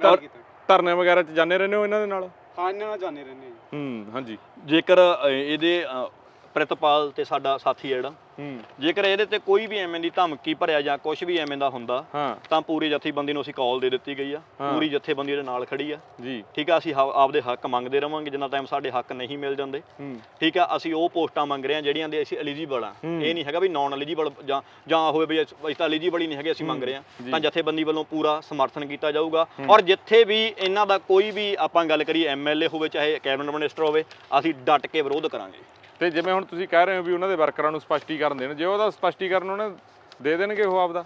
ਧਰਨੇ ਵਗੈਰਾ 'ਚ ਜਾਂਦੇ ਰਹਿੰਦੇ ਹੋ ਇਹਨਾਂ ਦੇ ਨਾਲ? ਹਾਂ ਇਹਨਾਂ ਨਾਲ ਜਾਣੇ ਰਹਿੰਦੇ ਜੀ। ਹੂੰ ਹਾਂਜੀ। ਜੇਕਰ ਅ, ਇਹਦੇ ਅ, ਪ੍ਰਿਤਪਾਲ ਤੇ ਸਾਡਾ ਸਾਥੀ ਹੈ ਜਿਹੜਾ। ਹੂੰ। ਜੇਕਰ ਇਹਦੇ ਤੇ ਕੋਈ ਵੀ ਐਵੇਂ ਦੀ ਧਮਕੀ ਭਰਿਆ ਜਾਂ ਕੁਝ ਵੀ ਐਵੇਂ ਦਾ ਹੁੰਦਾ ਹਾਂ। ਤਾਂ ਪੂਰੀ ਜਥੇਬੰਦੀ ਨੂੰ ਅਸੀਂ ਕਾਲ ਦੇ ਦਿੱਤੀ ਗਈ ਆ। ਪੂਰੀ ਜਥੇਬੰਦੀ ਦੇ ਨਾਲ ਖੜੀ ਆ। ਜੀ। ਠੀਕ ਆ ਅਸੀਂ ਹਾ- ਆਪਦੇ ਹੱਕ ਮੰਗਦੇ ਰਵਾਂਗੇ ਜਿੰਨਾ ਟਾਈਮ ਸਾਡੇ ਹੱਕ ਨਹੀਂ ਮਿਲ ਜਾਂਦੇ। ਹੂੰ। ਠੀਕ ਆ ਅਸੀਂ ਉਹ ਪੋਸਟਾਂ ਮੰਗ ਰਹੇ ਹਾਂ ਜਿਹੜੀਆਂ ਦੇ ਅਸੀਂ ਐਲੀਜੀਬਲ ਆ। ਇਹ ਨਹੀਂ ਹੈਗਾ ਵੀ ਨਾਨ ਐਲੀਜੀਬਲ ਜਾਂ ਜਾਂ ਹੋਵੇ ਵੀ ਅਸੀਂ ਅਸੀਂ ਤਾਂ ਐਲੀਜੀਬਲ ਹੀ ਨਹੀਂ ਹੈਗੇ ਅਸੀਂ ਮੰਗ ਰਹੇ। ਹਾਂ ਤਾਂ ਜਥੇਬੰਦੀ ਵੱਲੋਂ ਪੂਰਾ ਸਮਰਥਨ ਕੀਤਾ ਜਾਊਗਾ। ਔਰ ਜਿੱਥੇ ਵੀ ਇਹਨਾਂ ਦਾ ਕੋਈ ਵੀ ਆਪਾਂ ਗੱਲ ਕਰੀਏ ਐਮਐਲਏ ਹੋਵੇ ਚਾਹੇ ਕੈਬਨਿਟ ਮਿਨਿਸਟਰ ਹੋਵੇ ਅਸੀਂ ਡਟ ਕੇ ਵਿਰੋਧ ਕਰਾਂਗੇ। ਤੇ ਜਿਵੇਂ ਹੁਣ ਤੁਸੀਂ ਕਹਿ ਰਹੇ ਹੋ ਵੀ ਉਹਨਾਂ ਦੇ ਵਰਕਰਾਂ ਨੂੰ ਸਪਸ਼ਟੀਕਰਨ ਦੇਣ ਜੇ ਉਹਦਾ ਸਪਸ਼ਟੀਕਰਨ ਉਹਨੇ ਦੇ ਦੇਣਗੇ ਉਹ ਆਪਦਾ?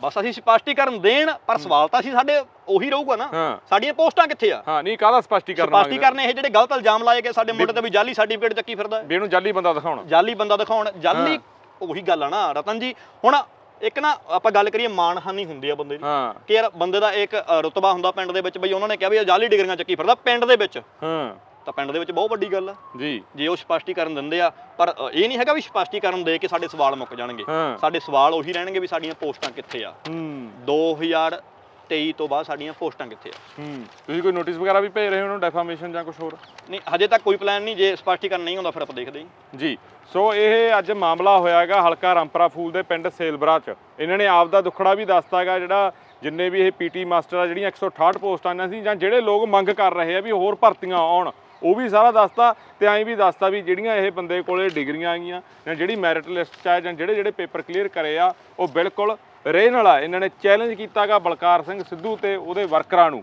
ਬਸ ਅਸੀਂ ਸਪਸ਼ਟੀਕਰਨ ਦੇਣ ਪਰ ਸਵਾਲ ਤਾਂ ਅਸੀਂ ਸਾਡੇ ਉਹੀ ਰਹੂਗਾ ਨਾ। ਸਾਡੀਆਂ ਪੋਸਟਾਂ ਕਿੱਥੇ ਆ? ਹਾਂ ਨਹੀਂ ਕਾਹਦਾ ਸਪਸ਼ਟੀਕਰਨ? ਸਪਸ਼ਟੀਕਰਨ ਇਹ ਜਿਹੜੇ ਗਲਤ ਇਲਜ਼ਾਮ ਲਾਏ ਗਏ ਸਾਡੇ ਮੁੰਡੇ ਤੇ ਵੀ ਜਾਲੀ ਸਰਟੀਫਿਕੇਟ ਚੱਕੀ ਫਿਰਦਾ ਵੀ ਇਹਨੂੰ ਜਾਲੀ ਬੰਦਾ ਦਿਖਾਉਣਾ। ਜਾਲੀ ਬੰਦਾ ਦਿਖਾਉਣ। ਜਾਲੀ ਉਹੀ ਗੱਲ ਆ ਨਾ ਰਤਨ ਜੀ। ਹੁਣ ਇੱਕ ਨਾ ਆਪਾਂ ਗੱਲ ਕਰੀਏ ਮਾਣਹਾਨੀ ਹੁੰਦੀ ਆ ਬੰਦੇ ਦੀ। ਕਿ ਯਾਰ ਬੰਦੇ ਦਾ ਇੱਕ ਰੁਤਬਾ ਹੁੰਦਾ ਪਿੰਡ ਦੇ ਵਿੱਚ ਬਈ ਉਹਨਾਂ ਨੇ ਕਿਹਾ ਵੀ ਜਾਲੀ ਡਿਗਰੀਆਂ ਚੱਕੀ ਫਿਰਦਾ ਪਿੰਡ ਦੇ ਵਿੱਚ। ਹਾਂ। ਤਾਂ ਪਿੰਡ ਦੇ ਵਿੱਚ ਬਹੁਤ ਵੱਡੀ ਗੱਲ ਆ। ਜੀ। ਜੇ ਉਹ ਸਪਸ਼ਟੀਕਰਨ ਦਿੰਦੇ ਆ ਪਰ ਇਹ ਨਹੀਂ ਹੈਗਾ ਵੀ ਸਪਸ਼ਟੀਕਰਨ ਦੇ ਕੇ ਸਾਡੇ ਸਵਾਲ ਮੁੱਕ ਜਾਣਗੇ। ਸਾਡੇ ਸਵਾਲ ਉਹੀ ਰਹਿਣਗੇ ਵੀ ਸਾਡੀਆਂ ਪੋਸਟਾਂ ਕਿੱਥੇ ਆ। ਹੂੰ। 2023 ਤੋਂ ਬਾਅਦ ਸਾਡੀਆਂ ਪੋਸਟਾਂ ਕਿੱਥੇ ਆ। ਹੂੰ। ਤੁਸੀਂ ਕੋਈ ਨੋਟਿਸ ਵਗੈਰਾ ਵੀ ਭੇਜ ਰਹੇ ਹੋ ਉਹਨੂੰ ਡੈਫਾਮੇਸ਼ਨ ਜਾਂ ਕੁਝ ਹੋਰ? ਨਹੀਂ ਹਜੇ ਤੱਕ ਕੋਈ ਪਲਾਨ ਨਹੀਂ ਜੇ ਸਪਸ਼ਟੀਕਰਨ ਨਹੀਂ ਹੁੰਦਾ ਫਿਰ ਆਪਾਂ ਦੇਖਦੇ ਹਾਂ। ਜੀ। ਸੋ ਇਹ ਅੱਜ ਮਾਮਲਾ ਹੋਇਆ ਹੈਗਾ ਹਲਕਾ ਰਾਮਪਰਾ ਫੂਲ ਦੇ ਪਿੰਡ ਸੇਲਬਰਾ ਚ। ਇਹਨਾਂ ਨੇ ਆਪ ਦਾ ਦੁੱਖੜਾ ਵੀ ਦੱਸਤਾ ਹੈਗਾ ਜਿਹੜਾ ਜਿੰਨੇ ਵੀ ਇਹ ਪੀਟੀ ਮਾਸਟਰ ਆ ਜਿਹੜੀਆਂ 168 ਪੋਸਟਾਂ ਨੇ ਸੀ ਜਾਂ ਜਿਹੜੇ ਲੋਕ ਮੰਗ ਕਰ ਰਹੇ ਆ ਵੀ ਹੋਰ ਭਰਤੀਆਂ ਆਉਣ ਉਹ ਵੀ ਸਾਰਾ ਦੱਸਤਾ ਤੇ ਐਂ ਵੀ ਦੱਸਤਾ ਵੀ ਜਿਹੜੀਆਂ ਇਹ ਬੰਦੇ ਕੋਲੇ ਡਿਗਰੀਆਂ ਆਗੀਆਂ ਜਾਂ ਜਿਹੜੀ ਮੈਰਿਟ ਲਿਸਟ 'ਚ ਆ ਜਾਂ ਜਿਹੜੇ ਜਿਹੜੇ ਪੇਪਰ ਕਲੀਅਰ ਕਰੇ ਆ, ਉਹ ਬਿਲਕੁਲ ਰਹਿਣ ਵਾਲਾ। ਇਹਨਾਂ ਨੇ ਚੈਲੰਜ ਕੀਤਾਗਾ ਬਲਕਾਰ ਸਿੰਘ ਸਿੱਧੂ ਤੇ ਉਹਦੇ ਵਰਕਰਾਂ ਨੂੰ।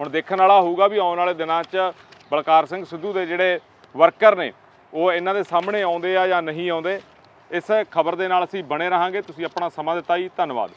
ਹੁਣ ਦੇਖਣ ਵਾਲਾ ਹੋਊਗਾ ਵੀ ਆਉਣ ਵਾਲੇ ਦਿਨਾਂ 'ਚ ਬਲਕਾਰ ਸਿੰਘ ਸਿੱਧੂ ਦੇ ਜਿਹੜੇ ਵਰਕਰ ਨੇ, ਉਹ ਇਹਨਾਂ ਦੇ ਸਾਹਮਣੇ ਆਉਂਦੇ ਆ ਜਾਂ ਨਹੀਂ ਆਉਂਦੇ। ਇਸ ਖਬਰ ਦੇ ਨਾਲ ਅਸੀਂ ਬਣੇ ਰਹਾਂਗੇ। ਤੁਸੀਂ ਆਪਣਾ ਸਮਾਂ ਦਿੱਤਾ ਜੀ। ਧੰਨਵਾਦ।